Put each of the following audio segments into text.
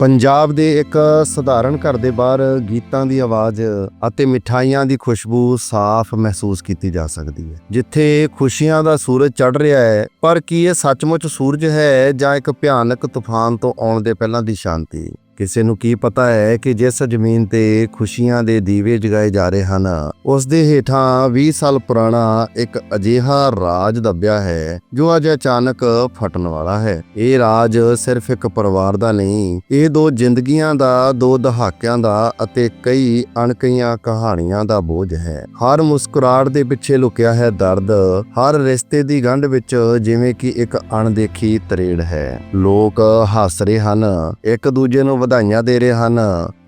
ਪੰਜਾਬ ਦੇ ਇੱਕ ਸਧਾਰਨ ਘਰ ਦੇ ਬਾਹਰ ਗੀਤਾਂ ਦੀ ਆਵਾਜ਼ ਅਤੇ ਮਿਠਾਈਆਂ ਦੀ ਖੁਸ਼ਬੂ ਸਾਫ਼ ਮਹਿਸੂਸ ਕੀਤੀ ਜਾ ਸਕਦੀ ਹੈ। ਜਿੱਥੇ ਖੁਸ਼ੀਆਂ ਦਾ ਸੂਰਜ ਚੜ ਰਿਹਾ ਹੈ, ਪਰ ਕੀ ਇਹ ਸੱਚਮੁੱਚ ਸੂਰਜ ਹੈ ਜਾਂ ਇੱਕ ਭਿਆਨਕ ਤੂਫਾਨ ਤੋਂ ਆਉਣ ਦੇ ਪਹਿਲਾਂ ਦੀ ਸ਼ਾਂਤੀ? ਕਿਸੇ ਨੂੰ ਕੀ ਪਤਾ ਹੈ ਕਿ ਜਿਸ ਜ਼ਮੀਨ ਤੇ ਖੁਸ਼ੀਆਂ ਦੇ ਦੀਵੇ ਜਗਾਏ ਜਾ ਰਹੇ ਹਨ ਉਸ ਦੇ ਹੇਠਾਂ 20 ਸਾਲ ਪੁਰਾਣਾ ਇੱਕ ਅਜੀਹਾ ਰਾਜ ਦੱਬਿਆ ਹੈ, ਜੋ ਅੱਜ ਅਚਾਨਕ ਫਟਣ ਵਾਲਾ ਹੈ। ਇਹ ਰਾਜ ਸਿਰਫ ਇੱਕ ਪਰਿਵਾਰ ਦਾ ਨਹੀਂ, ਇਹ ਦੋ ਜ਼ਿੰਦਗੀਆਂ ਦਾ, ਦੋ ਦਹਾਕਿਆਂ ਦਾ ਅਤੇ ਕਈ ਅਣਕਈਆਂ ਕਹਾਣੀਆਂ ਦਾ ਬੋਝ ਹੈ। ਹਰ ਮੁਸਕਰਾਹਟ ਦੇ ਪਿੱਛੇ ਲੁਕਿਆ ਹੈ ਦਰਦ, ਹਰ ਰਿਸ਼ਤੇ ਦੀ ਗੰਢ ਵਿੱਚ ਜਿਵੇਂ ਕਿ ਇੱਕ ਅਣਦੇਖੀ ਤਰੇੜ ਹੈ। ਲੋਕ ਹੱਸ ਰਹੇ ਹਨ, ਇੱਕ ਦੂਜੇ ਨੂੰ ਵਧਾਈਆਂ ਦੇ ਰਹੇ ਹਨ।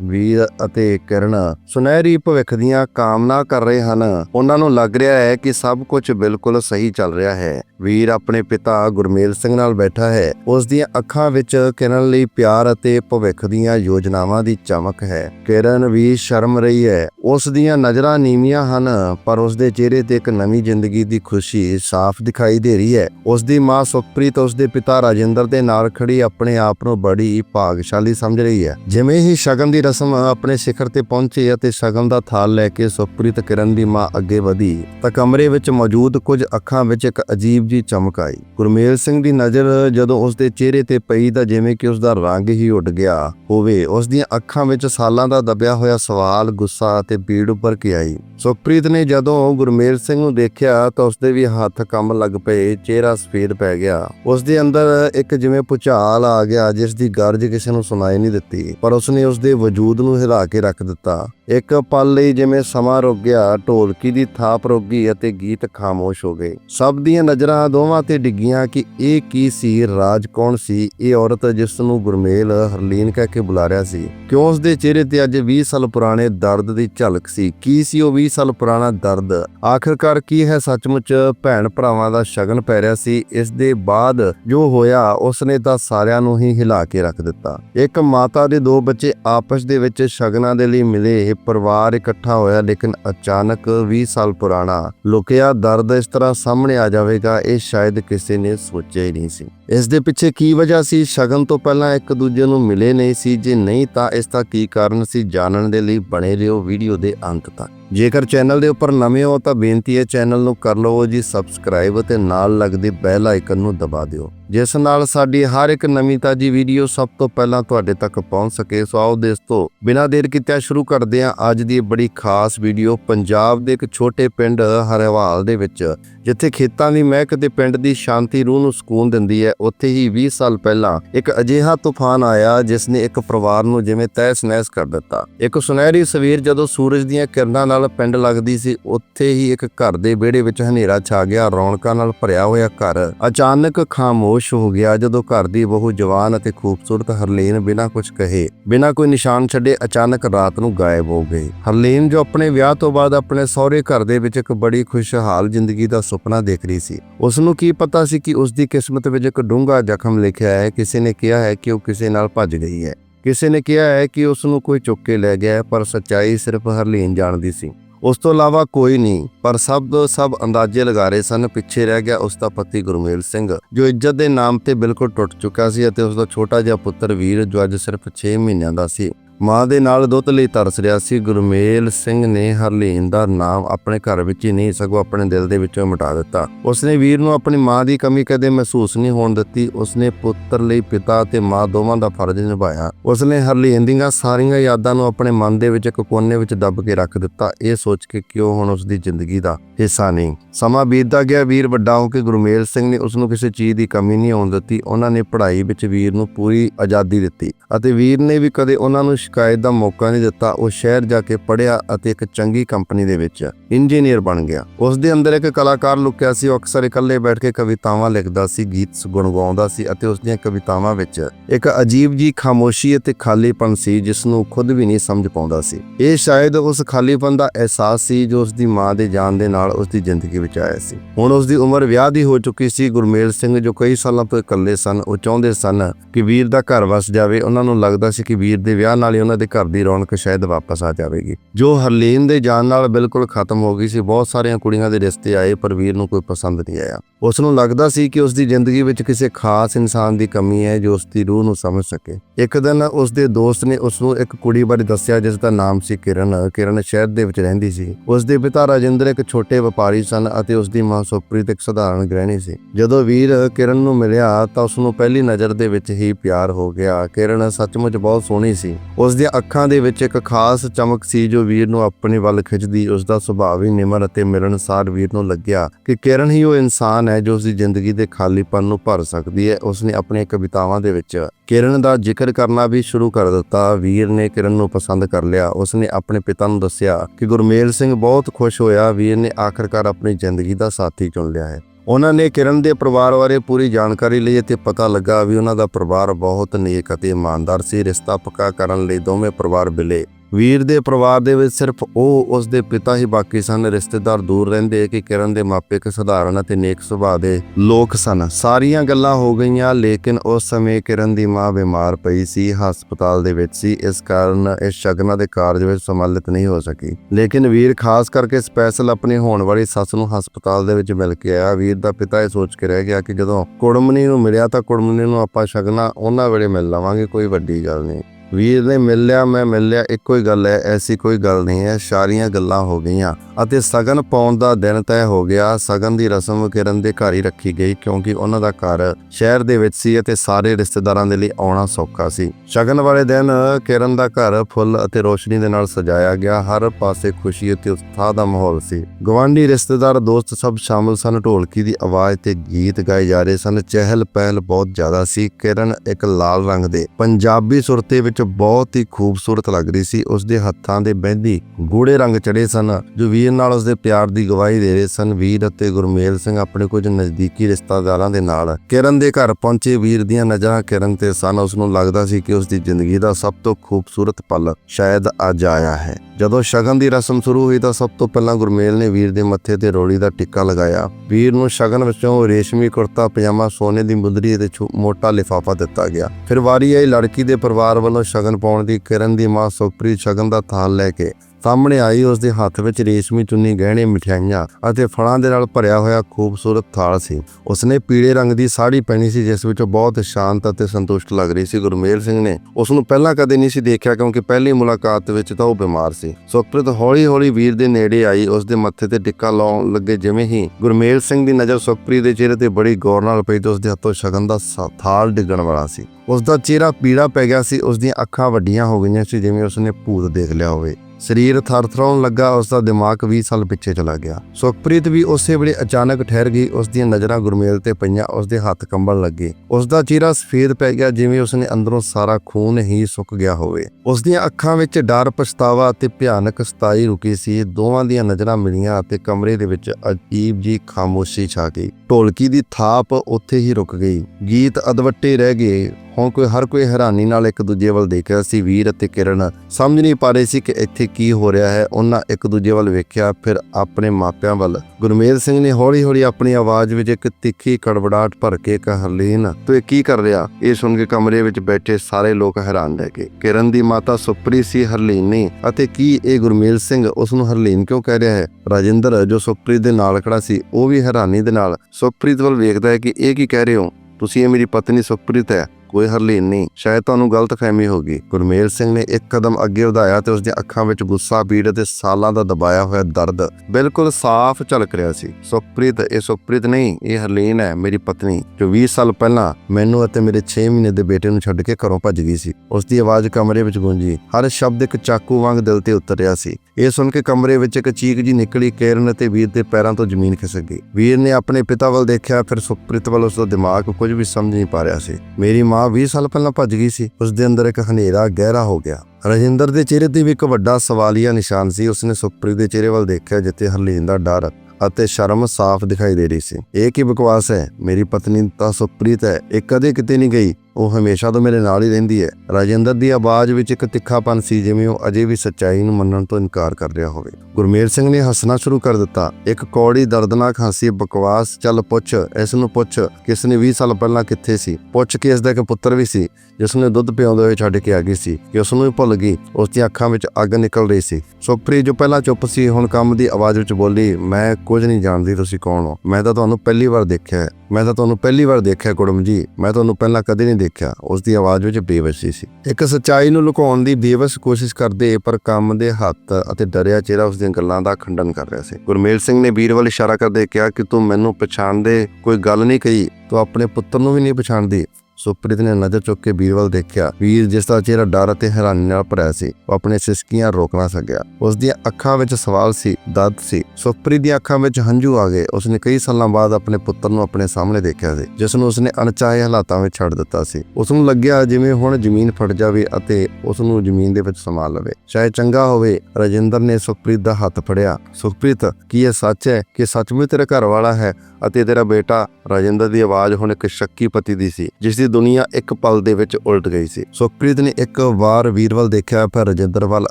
ਵੀਰ ਅਤੇ ਕਿਰਨ ਸੁਨਹਿਰੀ ਭਵਿੱਖ ਦੀਆਂ ਕਾਮਨਾ ਕਰ ਰਹੇ ਹਨ। ਉਹਨਾਂ ਨੂੰ ਲੱਗ ਰਿਹਾ ਹੈ ਕਿ ਸਭ ਕੁਝ ਬਿਲਕੁਲ ਸਹੀ ਚੱਲ ਰਿਹਾ ਹੈ। ਵੀਰ ਆਪਣੇ ਪਿਤਾ ਗੁਰਮੇਲ ਸਿੰਘ ਨਾਲ ਬੈਠਾ ਹੈ। ਉਸ ਦੀਆਂ ਅੱਖਾਂ ਵਿੱਚ ਕਿਰਨ ਲਈ ਪਿਆਰ ਅਤੇ ਭਵਿੱਖ ਦੀਆਂ ਯੋਜਨਾਵਾਂ ਦੀ ਚਮਕ ਹੈ। ਕਿਰਨ ਵੀ ਸ਼ਰਮ ਰਹੀ ਹੈ। ਉਸ ਦੀਆਂ ਨਜ਼ਰਾਂ ਨੀਵੀਆਂ ਹਨ, ਪਰ ਉਸ ਦੇ ਚਿਹਰੇ ਤੇ ਇੱਕ ਨਵੀਂ ਜ਼ਿੰਦਗੀ ਦੀ ਖੁਸ਼ੀ ਸਾਫ਼ ਦਿਖਾਈ ਦੇ ਰਹੀ ਹੈ। ਉਸ ਦੀ ਮਾਂ ਸੁਖਪ੍ਰੀਤ ਉਸ ਦੇ ਪਿਤਾ ਰਾਜਿੰਦਰ ਦੇ ਨਾਲ ਖੜੀ ਆਪਣੇ ਆਪ ਨੂੰ ਬੜੀ ਭਾਗਸ਼ਾਲੀ ਸਮਝ ਰਹੀ ਹੈ। ਜਿਵੇਂ ਹੀ ਸ਼ਗਨ ਦੀ ਰਸਮ ਆਪਣੇ ਸਿਖਰ ਤੇ ਪਹੁੰਚੀ ਅਤੇ ਸ਼ਗਨ ਦਾ ਥਾਲ ਲੈ ਕੇ ਸੁਖਪ੍ਰੀਤ ਕਿਰਨ ਦੀ ਮਾਂ ਅੱਗੇ ਵਧੀ, ਤਾਂ ਕਮਰੇ ਵਿੱਚ ਮੌਜੂਦ ਕੁਝ ਅੱਖਾਂ ਵਿੱਚ ਇੱਕ ਅਜੀਬ ਜੀ ਚਮਕ ਆਈ। ਗੁਰਮੇਲ ਸਿੰਘ ਦੀ ਨਜ਼ਰ ਜਦੋਂ ਉਸ ਦੇ ਚਿਹਰੇ ਤੇ ਪਈ ਤਾਂ ਜਿਵੇਂ ਕਿ ਉਸ ਦਾ ਰੰਗ ਹੀ ਉੱਡ ਗਿਆ ਹੋਵੇ, ਉਸ ਦੀਆਂ ਅੱਖਾਂ ਵਿੱਚ ਸਾਲਾਂ ਦਾ ਦਬਿਆ ਹੋਇਆ ਸਵਾਲ, ਗੁੱਸਾ ਅਤੇ ਪੀੜ ਉੱਪਰ ਕੇ ਆਈ। ਸੁਖਪ੍ਰੀਤ ਨੇ ਜਦੋਂ ਗੁਰਮੇਲ ਸਿੰਘ ਨੂੰ ਦੇਖਿਆ ਤਾਂ ਉਸਦੇ ਵੀ ਹੱਥ ਕੰਮ ਲੱਗ ਪਏ, ਚਿਹਰਾ ਸਫੇਦ ਪੈ ਗਿਆ। ਉਸ ਦੇ ਅੰਦਰ ਇੱਕ ਜਿਵੇਂ ਭੁਚਾਲ ਆ ਗਿਆ, ਜਿਸ ਦੀ ਗਰਜ ਕਿਸੇ ਨੂੰ ਸੁਣਾਈ ਨਹੀਂ ਦਿੱਤੀ, ਪਰ ਉਸਨੇ ਉਸਦੇ ਵਜੂਦ ਨੂੰ ਹਿਲਾ ਕੇ ਰੱਖ ਦਿੱਤਾ। ਇੱਕ ਪਲ ਲਈ ਜਿਵੇਂ ਸਮਾਂ ਰੁਕ ਗਿਆ, ਢੋਲਕੀ ਦੀ ਥਾਪ ਰੁਕ ਗਈ ਅਤੇ ਗੀਤ ਖਾਮੋਸ਼ ਹੋ ਗਏ। ਸਭ ਦੀਆਂ ਨਜ਼ਰਾਂ ਦੋਵਾਂ ਤੇ ਡਿੱਗੀਆਂ ਕਿ ਇਹ ਕੀ ਸੀ, ਰਾਜ ਕੌਣ ਸੀ? ਇਹ ਔਰਤ ਜਿਸ ਨੂੰ ਗੁਰਮੇਲ ਹਰਲੀਨ ਕਹਿ ਕੇ ਬੁਲਾ ਰਿਹਾ ਸੀ। ਕਿਉਂ ਉਸ ਦੇ ਚਿਹਰੇ ਤੇ ਅੱਜ 20 ਸਾਲ ਪੁਰਾਣੇ ਦਰਦ ਦੀ ਝਲਕ ਸੀ? ਕੀ ਸੀ ਉਹ 20 ਸਾਲ ਪੁਰਾਣਾ ਦਰਦ? ਆਖਰਕਾਰ ਕੀ ਹੈ ਸੱਚਮੁੱਚ? ਭੈਣ ਭਰਾਵਾਂ ਦਾ ਸ਼ਗਨ ਪੈ ਰਿਹਾ ਸੀ। ਇਸ ਦੇ ਬਾਅਦ ਜੋ ਹੋਇਆ, ਉਸਨੇ ਤਾਂ ਸਾਰਿਆਂ ਨੂੰ ਹੀ ਹਿਲਾ ਕੇ ਰੱਖ ਦਿੱਤਾ। ਇੱਕ ਮਾਂ ਮਾਤਾ ਦੇ ਦੋ ਬੱਚੇ ਆਪਸ ਦੇ ਵਿੱਚ ਸ਼ਗਨਾਂ ਦੇ ਲਈ ਮਿਲੇ। ਇਹ ਪਰਿਵਾਰ ਇਕੱਠਾ ਹੋਇਆ, ਲੇਕਿਨ ਅਚਾਨਕ 20 ਸਾਲ ਪੁਰਾਣਾ। ਲੁਕਿਆ ਦਰਦ ਇਸ ਤਰ੍ਹਾਂ ਸਾਹਮਣੇ ਆ ਜਾਵੇਗਾ, ਇਹ ਸ਼ਾਇਦ ਕਿਸੇ ਨੇ ਸੋਚਿਆ ਹੀ ਨਹੀਂ ਸੀ। ਇਸ ਦੇ ਪਿੱਛੇ ਕੀ ਵਜ੍ਹਾ ਸੀ? ਸ਼ਗਨ ਤੋਂ ਪਹਿਲਾਂ ਇੱਕ ਦੂਜੇ ਨੂੰ ਮਿਲੇ ਨਹੀਂ ਸੀ। ਜੇ ਨਹੀਂ ਤਾਂ ਇਸ ਦਾ ਕੀ ਕਾਰਨ ਸੀ? ਜਾਣਨ ਦੇ ਲਈ ਬਣੇ ਰਹੋ ਵੀਡੀਓ ਦੇ ਅੰਤ ਤੱਕ। ਜੇਕਰ ਚੈਨਲ ਦੇ ਉੱਪਰ ਨਵੇਂ ਹੋ ਤਾਂ ਬੇਨਤੀ ਹੈ ਚੈਨਲ ਨੂੰ ਕਰ ਲਵੋ ਜੀ ਸਬਸਕ੍ਰਾਈਬ ਤੇ ਨਾਲ ਲੱਗਦੇ ਬੈਲ ਆਈਕਨ ਨੂੰ ਦਬਾ ਦਿਓ। ਜਿਸ ਨਾਲ ਸਾਡੀ ਹਰ ਇੱਕ ਨਵੀਂ ਤਾਜੀ ਵੀਡੀਓ ਸਭ ਤੋਂ ਪਹਿਲਾਂ ਤੁਹਾਡੇ ਤੱਕ ਪਹੁੰਚ ਸਕੇ। ਸੋ ਆਓ ਦੋਸਤੋ, ਬਿਨਾਂ ਦੇਰ ਕੀਤਿਆਂ ਸ਼ੁਰੂ ਕਰਦੇ ਹਾਂ ਅੱਜ ਦੀ ਬੜੀ ਖਾਸ ਵੀਡੀਓ ਪੰਜਾਬ ਦੇ ਇੱਕ ਛੋਟੇ ਪਿੰਡ ਹਰਵਾਲ ਦੇ ਵਿੱਚ, ਜਿੱਥੇ ਖੇਤਾਂ ਦੀ ਮਹਿਕ ਤੇ ਪਿੰਡ ਦੀ ਸ਼ਾਂਤੀ ਰੂਹ ਨੂੰ ਸਕੂਨ ਦਿੰਦੀ ਹੈ। ਉੱਥੇ ਹੀ 20 ਸਾਲ ਪਹਿਲਾਂ ਇੱਕ ਅਜੀਹਾ ਤੂਫਾਨ ਆਇਆ ਜਿਸ ਨੇ ਇੱਕ ਪਰਿਵਾਰ ਨੂੰ ਜਿਵੇਂ ਤਹਿਸ-ਨਹਿਸ ਕਰ ਦਿੱਤਾ। ਇੱਕ ਸੁਨਹਿਰੀ ਸਵੇਰ ਜਦੋਂ ਸੂਰਜ ਦੀਆਂ ਕਿਰਨਾਂ ਨਾਲ ਪਿੰਡ ਲੱਗਦੀ ਸੀ, ਉੱਥੇ ਹੀ ਇੱਕ ਘਰ ਦੇ ਵਿਹੜੇ ਵਿੱਚ ਹਨੇਰਾ ਛਾ ਗਿਆ। ਰੌਣਕਾਂ ਨਾਲ ਭਰਿਆ ਹੋਇਆ ਘਰ ਅਚਾਨਕ ਖਾਮੋਸ਼ ਹੋ ਗਿਆ ਜਦੋਂ ਘਰ ਦੀ ਬਹੂ ਜਵਾਨ ਅਤੇ ਖੂਬਸੂਰਤ ਹਰਲੀਨ ਬਿਨਾਂ ਕੁਝ ਕਹੇ, ਬਿਨਾਂ ਕੋਈ ਨਿਸ਼ਾਨ ਛੱਡੇ ਅਚਾਨਕ ਰਾਤ ਨੂੰ ਗਾਇਬ ਹੋ ਗਈ ਹਰਲੀਨ ਜੋ ਆਪਣੇ ਵਿਆਹ ਤੋਂ ਬਾਅਦ ਆਪਣੇ ਸਹੁਰੇ ਘਰ ਦੇ ਵਿੱਚ ਇੱਕ ਬੜੀ ਖੁਸ਼ਹਾਲ ਜ਼ਿੰਦਗੀ ਦਾ ਸੁਪਨਾ ਦੇਖ ਰਹੀ ਸੀ। ਉਸ ਨੂੰ ਕੀ ਪਤਾ ਸੀ ਕਿ ਉਸ ਦੀ ਕਿਸਮਤ ਵਿੱਚ ਇੱਕ ਡੂੰਘਾ ਜ਼ਖਮ ਲਿਖਿਆ ਹੈ, ਕਿਸੇ ਨੇ ਕਿਹਾ ਹੈ ਕਿ ਉਹ ਕਿਸੇ ਨਾਲ ਭੱਜ ਗਈ ਹੈ। ਕਿਸੇ ਨੇ ਕਿਹਾ ਹੈ ਕਿ ਉਸ ਨੂੰ ਕੋਈ ਚੁੱਕ ਕੇ ਲੈ ਗਿਆ ਪਰ ਸੱਚਾਈ ਸਿਰਫ ਹਰਲੀਨ ਜਾਣਦੀ ਸੀ। ਉਸ ਤੋਂ ਇਲਾਵਾ ਕੋਈ ਨਹੀਂ, ਪਰ ਸਭ ਸਭ ਅੰਦਾਜ਼ੇ ਲਗਾ ਰਹੇ ਸਨ, ਪਿੱਛੇ ਰਹਿ ਗਿਆ ਉਸ ਦਾ ਪਤੀ ਗੁਰਮੇਲ ਸਿੰਘ, ਜੋ ਇੱਜ਼ਤ ਦੇ ਨਾਮ ਤੇ ਬਿਲਕੁਲ ਟੁੱਟ ਚੁੱਕਾ ਸੀ ਅਤੇ ਉਸ ਦਾ ਛੋਟਾ ਜਿਹਾ ਪੁੱਤਰ ਵੀਰ, ਜੋ ਅੱਜ ਸਿਰਫ 6 ਮਹੀਨਿਆਂ ਦਾ ਸੀ। ਮਾਂ ਦੇ ਨਾਲ ਦੁੱਧ ਲਈ ਤਰਸ ਰਿਹਾ ਸੀ। ਗੁਰਮੇਲ ਸਿੰਘ ਨੇ ਹਰਲੀਨ ਦਾ ਨਾਮ ਆਪਣੇ ਘਰ ਵਿੱਚ ਹੀ ਨਹੀਂ, ਸਗੋਂ ਆਪਣੇ ਦਿਲ ਦੇ ਵਿੱਚੋਂ ਮਿਟਾ ਦਿੱਤਾ। ਉਸਨੇ ਵੀਰ ਨੂੰ ਆਪਣੀ ਮਾਂ ਦੀ ਕਮੀ ਕਦੇ ਮਹਿਸੂਸ ਨਹੀਂ ਹੋਣ ਦਿੱਤੀ। ਉਸਨੇ ਪੁੱਤਰ ਲਈ ਪਿਤਾ ਤੇ ਮਾਂ ਦੋਵਾਂ ਦਾ ਫਰਜ਼ ਨਿਭਾਇਆ। ਉਸਨੇ ਹਰਲੀਨ ਦੀਆਂ ਸਾਰੀਆਂ ਯਾਦਾਂ ਨੂੰ ਆਪਣੇ ਮਨ ਦੇ ਵਿੱਚ ਇੱਕ ਕੋਨੇ ਵਿੱਚ ਦੱਬ ਕੇ ਰੱਖ ਦਿੱਤਾ। ਇਹ ਸੋਚ ਕੇ ਕਿ ਉਹ ਹੁਣ ਉਸ ਦੀ ਜ਼ਿੰਦਗੀ ਦਾ ਹਿੱਸਾ ਨਹੀਂ? ਸਮਾਂ ਬੀਤਦਾ ਗਿਆ। ਵੀਰ ਵੱਡਾ ਹੋ ਕੇ ਗੁਰਮੇਲ ਸਿੰਘ ਨੇ ਉਸ ਨੂੰ ਕਿਸੇ ਚੀਜ਼ ਦੀ ਕਮੀ ਨਹੀਂ ਹੋਣ ਦਿੱਤੀ। ਉਹਨਾਂ ਨੇ ਪੜ੍ਹਾਈ ਵਿੱਚ ਵੀਰ ਨੂੰ ਪੂਰੀ ਆਜ਼ਾਦੀ ਦਿੱਤੀ ਅਤੇ ਵੀਰ ਨੇ ਵੀ ਕਦੇ ਉਹਨਾਂ ਨੂੰ ਸ਼ਿਕਾਇਤ ਦਾ ਮੌਕਾ ਨਹੀਂ ਦਿੱਤਾ, ਉਹ ਸ਼ਹਿਰ ਜਾ ਕੇ ਪੜਿਆ ਅਤੇ ਇੱਕ ਚੰਗੀ ਕੰਪਨੀ ਦੇ ਵਿੱਚ ਇੰਜੀਨੀਅਰ ਬਣ ਗਿਆ। ਉਸ ਦੇ ਅੰਦਰ ਇੱਕ ਕਲਾਕਾਰ ਲੁਕਿਆ ਸੀ, ਉਹ ਅਕਸਰ ਇਕੱਲੇ ਬੈਠ ਕੇ ਕਵਿਤਾਵਾਂ ਲਿਖਦਾ ਸੀ, ਗੀਤ ਗੁਣਗਾਉਂਦਾ ਸੀ ਅਤੇ ਉਸ ਦੀਆਂ ਕਵਿਤਾਵਾਂ ਵਿੱਚ ਇੱਕ ਅਜੀਬ ਜੀ ਖਾਮੋਸ਼ੀ ਅਤੇ ਖਾਲੀਪਨ ਸੀ, ਜਿਸ ਨੂੰ ਖੁਦ ਵੀ ਨਹੀਂ ਸਮਝ ਪਾਉਂਦਾ ਸੀ। ਇਹ ਸ਼ਾਇਦ ਉਸ ਖਾਲੀਪਨ ਦਾ ਅਹਿਸਾਸ ਸੀ, ਜੋ ਉਸ ਦੀ ਮਾਂ ਦੇ ਜਾਣ ਦੇ ਨਾਲ ਉਸ ਦੀ ਜ਼ਿੰਦਗੀ ਵਿੱਚ ਆਇਆ ਸੀ। ਹੁਣ ਉਸ ਦੀ ਉਮਰ ਵਿਆਹ ਦੀ ਹੋ ਚੁੱਕੀ ਸੀ, ਗੁਰਮੇਲ ਸਿੰਘ ਜੋ ਕਈ ਸਾਲਾਂ ਤੋਂ ਇਕੱਲੇ ਸਨ, ਉਹ ਚਾਹੁੰਦੇ ਸਨ ਕਿ ਵੀਰ ਦਾ ਘਰ ਵਸ ਜਾਵੇ। ਉਹਨਾਂ ਨੂੰ ਲੱਗਦਾ ਸੀ ਕਿ ਵੀਰ ਦੇ ਵਿਆਹ ਨਾਲ ਹੀ ਉਹਨਾਂ ਦੇ ਘਰ ਦੀ ਰੌਣਕ ਸ਼ਾਇਦ ਵਾਪਸ ਆ ਜਾਵੇਗੀ। ਜੋ ਹਰਲੀਨ ਦੇ ਜਾਣ ਨਾਲ ਬਿਲਕੁਲ ਖਤਮ ਹੋ ਗਈ ਸੀ, ਬਹੁਤ ਸਾਰੀਆਂ ਕੁੜੀਆਂ ਦੇ ਰਿਸ਼ਤੇ ਆਏ, ਪਰ ਵੀਰ ਨੂੰ ਕੋਈ ਪਸੰਦ ਨਹੀਂ ਆਇਆ। ਉਸ ਨੂੰ ਲੱਗਦਾ ਸੀ ਕਿ ਉਸ ਦੀ ਜ਼ਿੰਦਗੀ ਵਿੱਚ ਕਿਸੇ ਖਾਸ ਇਨਸਾਨ ਦੀ ਕਮੀ ਹੈ ਜੋ ਉਸ ਦੀ ਰੂਹ ਨੂੰ ਸਮਝ ਸਕੇ। ਇੱਕ ਦਿਨ ਉਸ ਦੇ ਦੋਸਤ ਨੇ ਉਸ ਨੂੰ ਇੱਕ ਕੁੜੀ ਬਾਰੇ ਦੱਸਿਆ, ਜਿਸ ਦਾ ਨਾਮ ਸੀ ਕਿਰਨ। ਕਿਰਨ ਸ਼ਹਿਰ ਦੇ ਵਿੱਚ ਰਹਿੰਦੀ ਸੀ। ਉਸ ਦੇ ਪਿਤਾ ਰਾਜਿੰਦਰ ਇੱਕ ਛੋਟੇ ਵਪਾਰੀ ਸਨ ਅਤੇ ਉਸ ਦੀ ਮਾਂ ਸੁਪ੍ਰੀਤ ਇੱਕ ਸਧਾਰਨ ਗ੍ਰਹਿਣੀ ਸੀ। ਜਦੋਂ ਵੀਰ ਕਿਰਨ ਨੂੰ ਮਿਲਿਆ ਤਾਂ ਉਸ ਨੂੰ ਪਹਿਲੀ ਨਜ਼ਰ ਦੇ ਵਿੱਚ ਹੀ ਪਿਆਰ ਹੋ ਗਿਆ। ਕਿਰਨ ਸੱਚਮੁੱਚ ਬਹੁਤ ਸੋਹਣੀ ਸੀ। ਉਸ ਦੀਆਂ ਅੱਖਾਂ ਦੇ ਵਿੱਚ ਇੱਕ ਖਾਸ ਚਮਕ ਸੀ ਜੋ ਵੀਰ ਨੂੰ ਆਪਣੇ ਵੱਲ ਖਿੱਚਦੀ ਉਸ ਦਾ ਸੁਭਾਅ ਵੀ ਨਿਮਰ ਅਤੇ ਮਿਲਣਸਾਰ ਵੀਰ ਨੂੰ ਲੱਗਿਆ ਕਿ ਕਿਰਨ ਹੀ ਉਹ ਇਨਸਾਨ ਹੈ ਜੋ ਉਸ ਦੀ ਜ਼ਿੰਦਗੀ ਦੇ ਖਾਲੀਪਨ ਨੂੰ ਭਰ ਸਕਦੀ ਹੈ। ਉਸ ਨੇ ਆਪਣੀਆਂ ਕਵਿਤਾਵਾਂ ਦੇ ਵਿੱਚ ਕਿਰਨ ਦਾ ਜ਼ਿਕਰ ਕਰਨਾ ਵੀ ਸ਼ੁਰੂ ਕਰ ਦਿੱਤਾ। ਵੀਰ ਨੇ ਕਿਰਨ ਨੂੰ ਪਸੰਦ ਕਰ ਲਿਆ। ਉਸ ਨੇ ਆਪਣੇ ਪਿਤਾ ਨੂੰ ਦੱਸਿਆ ਕਿ ਗੁਰਮੇਲ ਸਿੰਘ ਬਹੁਤ ਖੁਸ਼ ਹੋਇਆ। ਵੀਰ ਨੇ ਆਖਰਕਾਰ ਆਪਣੀ ਜ਼ਿੰਦਗੀ ਦਾ ਸਾਥੀ ਚੁਣ ਲਿਆ ਹੈ। ਉਹਨਾਂ ਨੇ ਕਿਰਨ ਦੇ ਪਰਿਵਾਰ ਬਾਰੇ ਪੂਰੀ ਜਾਣਕਾਰੀ ਲਈ ਅਤੇ ਪਤਾ ਲੱਗਾ ਵੀ ਉਹਨਾਂ ਦਾ ਪਰਿਵਾਰ ਬਹੁਤ ਨੇਕ ਅਤੇ ਇਮਾਨਦਾਰ ਸੀ। ਰਿਸ਼ਤਾ ਪੱਕਾ ਕਰਨ ਲਈ ਦੋਵੇਂ ਪਰਿਵਾਰ ਮਿਲੇ। ਵੀਰ ਦੇ ਪਰਿਵਾਰ ਦੇ ਵਿੱਚ ਸਿਰਫ ਉਹ ਉਸ ਦੇ ਪਿਤਾ ਹੀ ਬਾਕੀ ਸਨ, ਰਿਸ਼ਤੇਦਾਰ ਦੂਰ ਰਹਿੰਦੇ, ਕਿ ਕਿਰਨ ਦੇ ਮਾਪੇ ਇੱਕ ਸਧਾਰਨ ਅਤੇ ਨੇਕ ਸੁਭਾਅ ਦੇ ਲੋਕ ਸਨ। ਸਾਰੀਆਂ ਗੱਲਾਂ ਹੋ ਗਈਆਂ, ਲੇਕਿਨ ਉਸ ਸਮੇਂ ਕਿਰਨ ਦੀ ਮਾਂ ਬਿਮਾਰ ਪਈ ਸੀ, ਹਸਪਤਾਲ ਦੇ ਵਿੱਚ ਸੀ। ਇਸ ਕਾਰਨ ਇਸ ਸ਼ਗਨਾਂ ਦੇ ਕਾਰਜ ਵਿੱਚ ਸੰਮਿਲਿਤ ਨਹੀਂ ਹੋ ਸਕੀ। ਲੇਕਿਨ ਵੀਰ ਖਾਸ ਕਰਕੇ ਸਪੈਸ਼ਲ ਆਪਣੀ ਹੋਣ ਵਾਲੀ ਸੱਸ ਨੂੰ ਹਸਪਤਾਲ ਦੇ ਵਿੱਚ ਮਿਲ ਕੇ ਆਇਆ। ਵੀਰ ਦਾ ਪਿਤਾ ਇਹ ਸੋਚ ਕੇ ਰਹਿ ਗਿਆ ਕਿ ਜਦੋਂ ਕੁੜਮਨੀ ਨੂੰ ਮਿਲਿਆ ਤਾਂ ਕੁੜਮਨੀ ਨੂੰ ਆਪਾਂ ਸ਼ਗਨਾਂ ਉਹਨਾਂ ਵੇਲੇ ਮਿਲ ਲਵਾਂਗੇ, ਕੋਈ ਵੱਡੀ ਗੱਲ ਨਹੀਂ। ਵੀਰ ਨੇ ਮਿਲ ਲਿਆ ਮੈਂ ਮਿਲ ਲਿਆ ਇੱਕੋ ਹੀ ਗੱਲ ਹੈ, ਐਸੀ ਕੋਈ ਗੱਲ ਨਹੀਂ ਹੈ, ਸਾਰੀਆਂ ਗੱਲਾਂ ਹੋ ਗਈਆਂ ਅਤੇ ਸਗਨ ਪਾਉਣ ਦਾ ਦਿਨ ਤੈਅ ਹੋ ਗਿਆ। ਸਗਨ ਦੀ ਰਸਮ ਕਿਰਨ ਦੇ ਘਰ ਹੀ ਰੱਖੀ ਗਈ ਕਿਉਂਕਿ ਉਹਨਾਂ ਦਾ ਘਰ ਸ਼ਹਿਰ ਦੇ ਵਿੱਚ ਸੀ ਅਤੇ ਸਾਰੇ ਰਿਸ਼ਤੇਦਾਰਾਂ ਦੇ ਲਈ ਆਉਣਾ ਸੌਖਾ ਸੀ। ਸ਼ਗਨ ਵਾਲੇ ਦਿਨ ਕਿਰਨ ਦਾ ਘਰ ਫੁੱਲ ਅਤੇ ਰੋਸ਼ਨੀ ਦੇ ਨਾਲ ਸਜਾਇਆ ਗਿਆ। ਹਰ ਪਾਸੇ ਖੁਸ਼ੀ ਅਤੇ ਉਤਸ਼ਾਹ ਦਾ ਮਾਹੌਲ ਸੀ। ਗਵਾਂਢੀ ਰਿਸ਼ਤੇਦਾਰ ਦੋਸਤ ਸਭ ਸ਼ਾਮਲ ਸਨ। ਢੋਲਕੀ ਦੀ ਆਵਾਜ਼ ਤੇ ਗੀਤ ਗਾਏ ਜਾ ਰਹੇ ਸਨ। ਚਹਿਲ ਪਹਿਲ ਬਹੁਤ ਜ਼ਿਆਦਾ ਸੀ। ਕਿਰਨ ਇੱਕ ਲਾਲ ਰੰਗ ਦੇ ਪੰਜਾਬੀ ਸੁਰਤੇ ਵਿੱਚ ਬਹੁਤ ਹੀ ਖੂਬਸੂਰਤ ਲੱਗ ਰਹੀ ਸੀ। ਉਸ ਦੇ ਹੱਥਾਂ ਦੇ ਬਹਿੰਦੀ ਗੂੜੇ ਰੰਗ ਚੜੇ ਸਨ। ਜੋ ਵੀਰ ਨਾਲ ਉਸ ਦੇ ਪਿਆਰ ਦੀ ਗਵਾਹੀ ਦੇ ਰਹੇ ਸਨ, ਵੀਰ ਅਤੇ ਗੁਰਮੇਲ ਸਿੰਘ ਆਪਣੇ ਕੁਝ ਨਜ਼ਦੀਕੀ ਰਿਸ਼ਤੇਦਾਰਾਂ ਦੇ ਨਾਲ। ਕਿਰਨ ਦੇ ਘਰ ਪਹੁੰਚੇ ਵੀਰ ਦੀਆਂ ਨਜ਼ਰਾਂ ਕਿਰਨ ਤੇ ਸਨ। ਉਸ ਨੂੰ ਲੱਗਦਾ ਸੀ ਕਿ ਉਸ ਦੀ ਜ਼ਿੰਦਗੀ ਦਾ ਸਭ ਤੋਂ ਖੂਬਸੂਰਤ ਪਲ ਸ਼ਾਇਦ ਅੱਜ ਆਇਆ ਹੈ। ਜਦੋਂ ਸ਼ਗਨ ਦੀ ਰਸਮ ਸ਼ੁਰੂ ਹੋਈ ਤਾਂ ਸਭ ਤੋਂ ਪਹਿਲਾਂ ਗੁਰਮੇਲ ਨੇ ਵੀਰ ਦੇ ਮੱਥੇ ਤੇ ਰੋੜੀ ਦਾ ਟਿੱਕਾ ਲਗਾਇਆ। ਵੀਰ ਨੂੰ ਸ਼ਗਨ ਵਿੱਚੋਂ ਰੇਸ਼ਮੀ ਕੁੜਤਾ, ਪਜਾਮਾ, ਸੋਨੇ ਦੀ ਮੁੰਦਰੀ ਅਤੇ ਛੋ- ਮੋਟਾ ਲਿਫਾਫਾ ਦਿੱਤਾ ਗਿਆ। ਫਿਰ ਵਾਰੀ ਆਈ ਲੜਕੀ ਦੇ ਪਰਿਵਾਰ ਵੱਲੋਂ ਸ਼ਗਨ ਪਾਉਣ ਦੀ ਕਿਰਨ ਦੀ ਮਾਂ ਸੁਖਪ੍ਰੀਤ ਸ਼ਗਨ ਦਾ ਥਾਲ ਲੈ ਕੇ ਸਾਹਮਣੇ ਆਈ ਉਸ ਦੇ ਹੱਥ ਵਿੱਚ ਰੇਸ਼ਮੀ ਚੁੰਨੀ, ਗਹਿਣੇ, ਮਠਿਆਈਆਂ ਅਤੇ ਫਲਾਂ ਦੇ ਨਾਲ ਭਰਿਆ ਹੋਇਆ ਖੂਬਸੂਰਤ ਥਾਲ ਸੀ। ਉਸਨੇ ਪੀਲੇ ਰੰਗ ਦੀ ਸਾੜੀ ਪਹਿਨੀ ਸੀ, ਜਿਸ ਵਿੱਚ ਉਹ ਬਹੁਤ ਸ਼ਾਂਤ ਅਤੇ ਸੰਤੁਸ਼ਟ ਲੱਗ ਰਹੀ ਸੀ ਗੁਰਮੇਲ ਸਿੰਘ ਨੇ। ਉਸ ਨੂੰ ਪਹਿਲਾਂ ਕਦੇ ਨਹੀਂ ਸੀ ਦੇਖਿਆ, ਕਿਉਂਕਿ ਪਹਿਲੀ ਮੁਲਾਕਾਤ ਵਿੱਚ ਤਾਂ ਉਹ ਬਿਮਾਰ ਸੀ। ਸੁਖਪ੍ਰੀਤ ਹੌਲੀ-ਹੌਲੀ ਵੀਰ ਦੇ ਨੇੜੇ ਆਈ ਉਸ ਦੇ ਮੱਥੇ ਤੇ ਟਿੱਕਾ ਲਾਉਣ ਲੱਗੇ ਜਿਵੇਂ ਹੀ ਗੁਰਮੇਲ ਸਿੰਘ ਦੀ ਨਜ਼ਰ ਸੁਖਪ੍ਰੀਤ ਦੇ ਚਿਹਰੇ ਤੇ ਬੜੀ ਗੌਰ ਨਾਲ ਪਈ ਤੇ ਉਸ ਦੇ ਹੱਥੋਂ ਸ਼ਗਨ ਦਾ ਸਾ- ਥਾਲ ਡਿੱਗਣ ਵਾਲਾ ਸੀ। ਉਸ ਦਾ ਚਿਹਰਾ ਪੀੜਾ ਪੈ ਗਿਆ ਸੀ ਉਸ ਦੀਆਂ ਅੱਖਾਂ ਵੱਡੀਆਂ ਹੋ ਗਈਆਂ ਸੀ, ਜਿਵੇਂ ਉਸਨੇ ਭੂਤ ਦੇਖ ਲਿਆ ਹੋਵੇ। ਸਰੀਰ ਥਰਥਰਾਉਣ ਲੱਗਾ ਉਸ ਦਾ ਦਿਮਾਗ 20 ਸਾਲ ਪਿੱਛੇ ਚਲਾ ਗਿਆ। ਸੁਖਪ੍ਰੀਤ ਵੀ ਉਸੇ ਵੇਲੇ ਅਚਾਨਕ ਠਹਿਰ ਗਈ ਉਸ ਦੀਆਂ ਨਜ਼ਰਾਂ ਗੁਰਮੇਲ ਤੇ ਪਈਆਂ ਉਸ ਦੇ ਹੱਥ ਕੰਬਣ ਲੱਗੇ। ਉਸ ਦਾ ਚਿਹਰਾ ਸਫੇਦ ਪੈ ਗਿਆ, ਜਿਵੇਂ ਉਸਨੇ ਅੰਦਰੋਂ ਸਾਰਾ ਖੂਨ ਹੀ ਸੁੱਕ ਗਿਆ ਹੋਵੇ। ਉਸ ਦੀਆਂ ਅੱਖਾਂ ਵਿੱਚ ਡਰ, ਪਛਤਾਵਾ ਅਤੇ ਭਿਆਨਕ ਸਤਾਈ ਰੁਕੀ ਸੀ। ਦੋਵਾਂ ਦੀਆਂ ਨਜ਼ਰਾਂ ਮਿਲੀਆਂ ਅਤੇ ਕਮਰੇ ਦੇ ਵਿੱਚ ਅਜੀਬ ਜੀ ਖਾਮੋਸ਼ੀ ਛਾ ਗਈ। ਢੋਲਕੀ ਦੀ ਥਾਪ ਉੱਥੇ ਹੀ ਰੁਕ ਗਈ। ਗੀਤ ਅਦਵੱਟੇ ਰਹਿ ਗਏ। ਹੁਣ ਕੋਈ ਹਰ ਕੋਈ ਹੈਰਾਨੀ ਨਾਲ ਇੱਕ ਦੂਜੇ ਵੱਲ ਦੇਖ ਰਿਹਾ ਸੀ। ਵੀਰ ਅਤੇ ਕਿਰਨ ਸਮਝ ਨਹੀਂ ਪਾ ਰਹੇ ਸੀ ਕਿ ਇੱਥੇ ਕੀ ਹੋ ਰਿਹਾ ਹੈ, ਉਹਨਾਂ ਇੱਕ ਦੂਜੇ ਵੱਲ ਵੇਖਿਆ, ਫਿਰ ਆਪਣੇ ਮਾਪਿਆਂ ਵੱਲ। ਗੁਰਮੇਲ ਸਿੰਘ ਨੇ ਹੌਲੀ-ਹੌਲੀ ਆਪਣੀ ਆਵਾਜ਼ ਵਿੱਚ ਇੱਕ ਤਿੱਖੀ ਕੜਵੜਾਟ ਭਰ ਕੇ ਕਿਹਾ ਹਰਲੀਨ ਤੂੰ ਇਹ ਕੀ ਕਰ ਰਿਹਾ? ਇਹ ਸੁਣ ਕੇ ਕਮਰੇ ਵਿੱਚ ਬੈਠੇ ਸਾਰੇ ਲੋਕ ਹੈਰਾਨ ਰਹਿ ਗਏ। ਕਿਰਨ ਦੀ ਮਾਤਾ ਸੁਪਰੀ ਸੀ ਹਰਲੀਨ ਨਹੀਂ ਅਤੇ ਕੀ ਇਹ ਗੁਰਮੇਲ ਸਿੰਘ ਉਸ ਨੂੰ ਹਰਲੀਨ ਕਿਉਂ ਕਹਿ ਰਿਹਾ ਹੈ? ਰਾਜਿੰਦਰ, ਜੋ ਸੁਪਰੀਤ ਦੇ ਨਾਲ ਖੜਾ ਸੀ, ਉਹ ਵੀ ਹੈਰਾਨੀ ਦੇ ਨਾਲ ਸੁਪਰੀਤ ਵੱਲ ਵੇਖਦਾ ਹੈ ਕਿ ਇਹ ਕੀ ਕਹਿ ਰਹੇ ਹੋ? ਤੁਸੀਂ ਇਹ ਮੇਰੀ ਪਤਨੀ ਸੁਖਪ੍ਰੀਤ ਹੈ ਕੋਈ ਹਰਲੀਨ ਨਹੀਂ। ਸ਼ਾਇਦ ਤੁਹਾਨੂੰ ਗਲਤ ਫਹਿਮੀ ਹੋ ਗਈ। ਗੁਰਮੇਲ ਸਿੰਘ ਨੇ ਇੱਕ ਕਦਮ ਅੱਗੇ ਵਧਾਇਆ ਤੇ ਉਸ ਦੀਆਂ ਅੱਖਾਂ ਵਿੱਚ ਗੁੱਸਾ, ਪੀੜ ਅਤੇ ਸਾਲਾਂ ਦਾ ਦਬਾਇਆ ਹੋਇਆ ਦਰਦ ਬਿਲਕੁਲ ਸਾਫ਼ ਝਲਕ ਰਿਹਾ ਸੀ। ਸੁਖਪ੍ਰੀਤ, ਇਹ ਸੁਖਪ੍ਰੀਤ ਨਹੀਂ, ਇਹ ਹਰਲੀਨ ਹੈ, ਮੇਰੀ ਪਤਨੀ, ਜੋ 20 ਸਾਲ ਪਹਿਲਾਂ ਮੈਨੂੰ ਅਤੇ ਮੇਰੇ 6 ਮਹੀਨੇ ਦੇ ਬੇਟੇ ਨੂੰ ਛੱਡ ਕੇ ਘਰੋਂ ਭੱਜ ਗਈ ਸੀ। ਉਸ ਦੀ ਆਵਾਜ਼ ਕਮਰੇ ਵਿੱਚ ਗੂੰਜੀ। ਹਰ ਸ਼ਬਦ ਇੱਕ ਚਾਕੂ ਵਾਂਗ ਦਿਲ ਤੇ ਉਤਰ ਰਿਹਾ ਸੀ। ਇਹ ਸੁਣ ਕੇ ਕਮਰੇ ਵਿੱਚ ਇੱਕ ਚੀਕ ਜੀ ਨਿਕਲੀ, ਕੇਰਨ ਅਤੇ ਵੀਰ ਦੇ ਪੈਰਾਂ ਤੋਂ ਜ਼ਮੀਨ ਖਿਸਕ ਗਈ। ਵੀਰ ਨੇ ਆਪਣੇ ਪਿਤਾ ਵੱਲ ਦੇਖਿਆ, ਫਿਰ ਸੁਖਪ੍ਰੀਤ ਵੱਲ ਉਸ ਦਾ ਦਿਮਾਗ ਕੁਝ ਵੀ ਸਮਝ ਨਹੀਂ ਪਾ ਰਿਹਾ ਸੀ। ਮੇਰੀ ਮਾਂ 20 ਸਾਲ ਪਹਿਲਾਂ ਭੱਜ ਗਈ ਸੀ। ਉਸ ਦੇ ਅੰਦਰ ਇੱਕ ਹਨੇਰਾ ਗਹਿਰਾ ਹੋ ਗਿਆ। ਰਜਿੰਦਰ ਦੇ ਚਿਹਰੇ ਤੇ ਵੀ ਇੱਕ ਵੱਡਾ ਸਵਾਲੀਆ ਨਿਸ਼ਾਨ ਸੀ। ਉਸਨੇ ਸੁਖਪ੍ਰੀਤ ਦੇ ਚਿਹਰੇ ਵੱਲ ਦੇਖਿਆ, ਜਿੱਥੇ ਹਰਲੀਨ ਦਾ ਡਰ ਅਤੇ ਸ਼ਰਮ ਸਾਫ਼ ਦਿਖਾਈ ਦੇ ਰਹੀ ਸੀ। ਇਹ ਕੀ ਬਕਵਾਸ ਹੈ? ਮੇਰੀ ਪਤਨੀ ਤਾਂ ਸੁਪ੍ਰੀਤ ਹੈ। ਇਹ ਕਦੇ ਕਿਤੇ ਨਹੀਂ ਗਈ। ਉਹ ਹਮੇਸ਼ਾ ਤੋਂ ਮੇਰੇ ਨਾਲ ਹੀ ਰਹਿੰਦੀ ਹੈ। ਰਾਜਿੰਦਰ ਦੀ ਆਵਾਜ਼ ਵਿੱਚ ਇੱਕ ਤਿੱਖਾਪਨ ਸੀ ਜਿਵੇਂ ਉਹ ਅਜੇ ਵੀ ਸੱਚਾਈ ਨੂੰ ਮੰਨਣ ਤੋਂ ਇਨਕਾਰ ਕਰ ਰਿਹਾ ਹੋਵੇ। ਗੁਰਮੇਲ ਸਿੰਘ ਨੇ ਹੱਸਣਾ ਸ਼ੁਰੂ ਕਰ ਦਿੱਤਾ। ਇੱਕ ਕੌੜੀ ਦਰਦਨਾਕ ਹਾਸੀ ਬਕਵਾਸ, ਚੱਲ ਪੁੱਛ, ਇਸ ਨੂੰ ਪੁੱਛ, ਕਿਸ ਨੇ 20 ਸਾਲ ਪਹਿਲਾਂ ਕਿੱਥੇ ਸੀ? ਪੁੱਛ ਕੇ ਇਸ ਦਾ ਇੱਕ ਪੁੱਤਰ ਵੀ ਸੀ। ਜਿਸ ਨੇ ਦੁੱਧ ਪਿਆਉਂਦੇ ਹੋਏ ਛੱਡ ਕੇ ਆ ਗਈ ਸੀ ਕਿ ਉਸ ਨੂੰ ਭੁੱਲ ਗਈ, ਉਸ ਦੀਆਂ ਅੱਖਾਂ ਵਿੱਚ ਅੱਗ ਨਿਕਲ ਰਹੀ ਸੀ। ਸੁਖਪ੍ਰੀਤ ਜੋ ਪਹਿਲਾਂ ਚੁੱਪ ਸੀ, ਹੁਣ ਕੰਮ ਦੀ ਆਵਾਜ਼ ਵਿੱਚ ਬੋਲੀ, ਮੈਂ ਕੁਝ ਨਹੀਂ ਜਾਣਦੀ ਤੁਸੀਂ ਕੌਣ ਹੋ? ਮੈਂ ਤਾਂ ਤੁਹਾਨੂੰ ਪਹਿਲੀ ਵਾਰ ਦੇਖਿਆ ਹੈ। ਮੈਂ ਤਾਂ ਤੁਹਾਨੂੰ ਪਹਿਲੀ ਵਾਰ ਦੇਖਿਆ ਕੁੜਮ ਜੀ। ਮੈਂ ਤੁਹਾਨੂੰ ਪਹਿਲਾਂ ਕਦੇ ਨਹੀਂ ਦੇਖਿਆ। ਉਸ ਦੀ ਆਵਾਜ਼ ਵਿੱਚ ਬੇਵਸੀ ਸੀ। ਇੱਕ ਸੱਚਾਈ ਨੂੰ ਲੁਕਾਉਣ ਦੀ ਬੇਵਸ ਕੋਸ਼ਿਸ਼ ਕਰਦੇ, ਪਰ ਕੰਮ ਦੇ ਹੱਥ ਅਤੇ ਡਰਿਆ ਚਿਹਰਾ ਉਸ ਦੀਆਂ ਗੱਲਾਂ ਦਾ ਖੰਡਨ ਕਰ ਰਿਹਾ ਸੀ। ਗੁਰਮੇਲ ਸਿੰਘ ਨੇ ਵੀਰ ਵੱਲ ਇਸ਼ਾਰਾ ਕਰਦੇ ਕਿਹਾ ਕਿ, ਤੂੰ ਮੈਨੂੰ ਪਛਾਣਦੇ, ਕੋਈ ਗੱਲ ਨਹੀਂ ਕਹੀ। ਤੂੰ ਆਪਣੇ ਪੁੱਤਰ ਨੂੰ ਵੀ ਨਹੀਂ ਪਛਾਣਦੀ। ਸੁਪ੍ਰੀਤ ਨੇ ਨਜ਼ਰ ਚੁੱਕ ਕੇ ਵੀਰ ਵੱਲ ਦੇਖਿਆ, ਵੀਰ ਜਿਸ ਦਾ ਚਿਹਰਾ ਡਰ ਅਤੇ ਹੈਰਾਨੀ ਨਾਲ ਭਰਿਆ ਸੀ, ਉਹ ਆਪਣੇ ਸਿਸਕੀਆਂ ਰੋਕ ਨਾ ਸਕਿਆ। ਉਸ ਦੀਆਂ ਅੱਖਾਂ ਵਿੱਚ ਸਵਾਲ ਸੀ, ਦਰਦ ਸੀ। ਸੁਪ੍ਰੀਤ ਦੀਆਂ ਅੱਖਾਂ ਵਿੱਚ ਹੰਝੂ ਆ ਗਏ। ਉਸਨੇ ਕਈ ਸਾਲਾਂ ਬਾਅਦ ਆਪਣੇ ਪੁੱਤਰ ਨੂੰ ਆਪਣੇ ਸਾਹਮਣੇ ਦੇਖਿਆ ਸੀ, ਜਿਸ ਨੂੰ ਉਸਨੇ ਅਣਚਾਹੇ ਹਾਲਾਤਾਂ ਵਿੱਚ ਛੱਡ ਦਿੱਤਾ ਸੀ। ਉਸ ਨੂੰ ਲੱਗਿਆ ਜਿਵੇਂ ਹੁਣ ਜ਼ਮੀਨ ਫਟ ਜਾਵੇ ਅਤੇ ਉਸ ਨੂੰ ਜ਼ਮੀਨ ਦੇ ਵਿੱਚ ਸਮਾ ਲਵੇ। ਚਾਹੇ ਚੰਗਾ ਹੋਵੇ, ਰਜਿੰਦਰ ਨੇ ਸੁਖਪ੍ਰੀਤ ਦਾ ਹੱਥ ਫੜਿਆ। ਸੁਖਪ੍ਰੀਤ ਕੀ ਇਹ ਸੱਚ ਹੈ ਕਿ ਸੱਚਮੁੱਚ ਤੇਰਾ ਘਰ ਵਾਲਾ ਹੈ ਅਤੇ ਤੇਰਾ ਬੇਟਾ? ਰਾਜਿੰਦਰ ਦੀ ਆਵਾਜ਼ ਹੁਣ ਇੱਕ ਸ਼ੱਕੀ ਪਤੀ ਦੀ ਸੀ, ਜਿਸ ਦੀ ਦੁਨੀਆ ਇੱਕ ਪਲ ਦੇ ਵਿੱਚ ਉਲਟ ਗਈ ਸੀ। ਸੁਖਪ੍ਰੀਤ ਨੇ ਇੱਕ ਵਾਰ ਵੀਰਵਲ ਦੇਖਿਆ, ਪਰ ਰਾਜਿੰਦਰ ਵੱਲ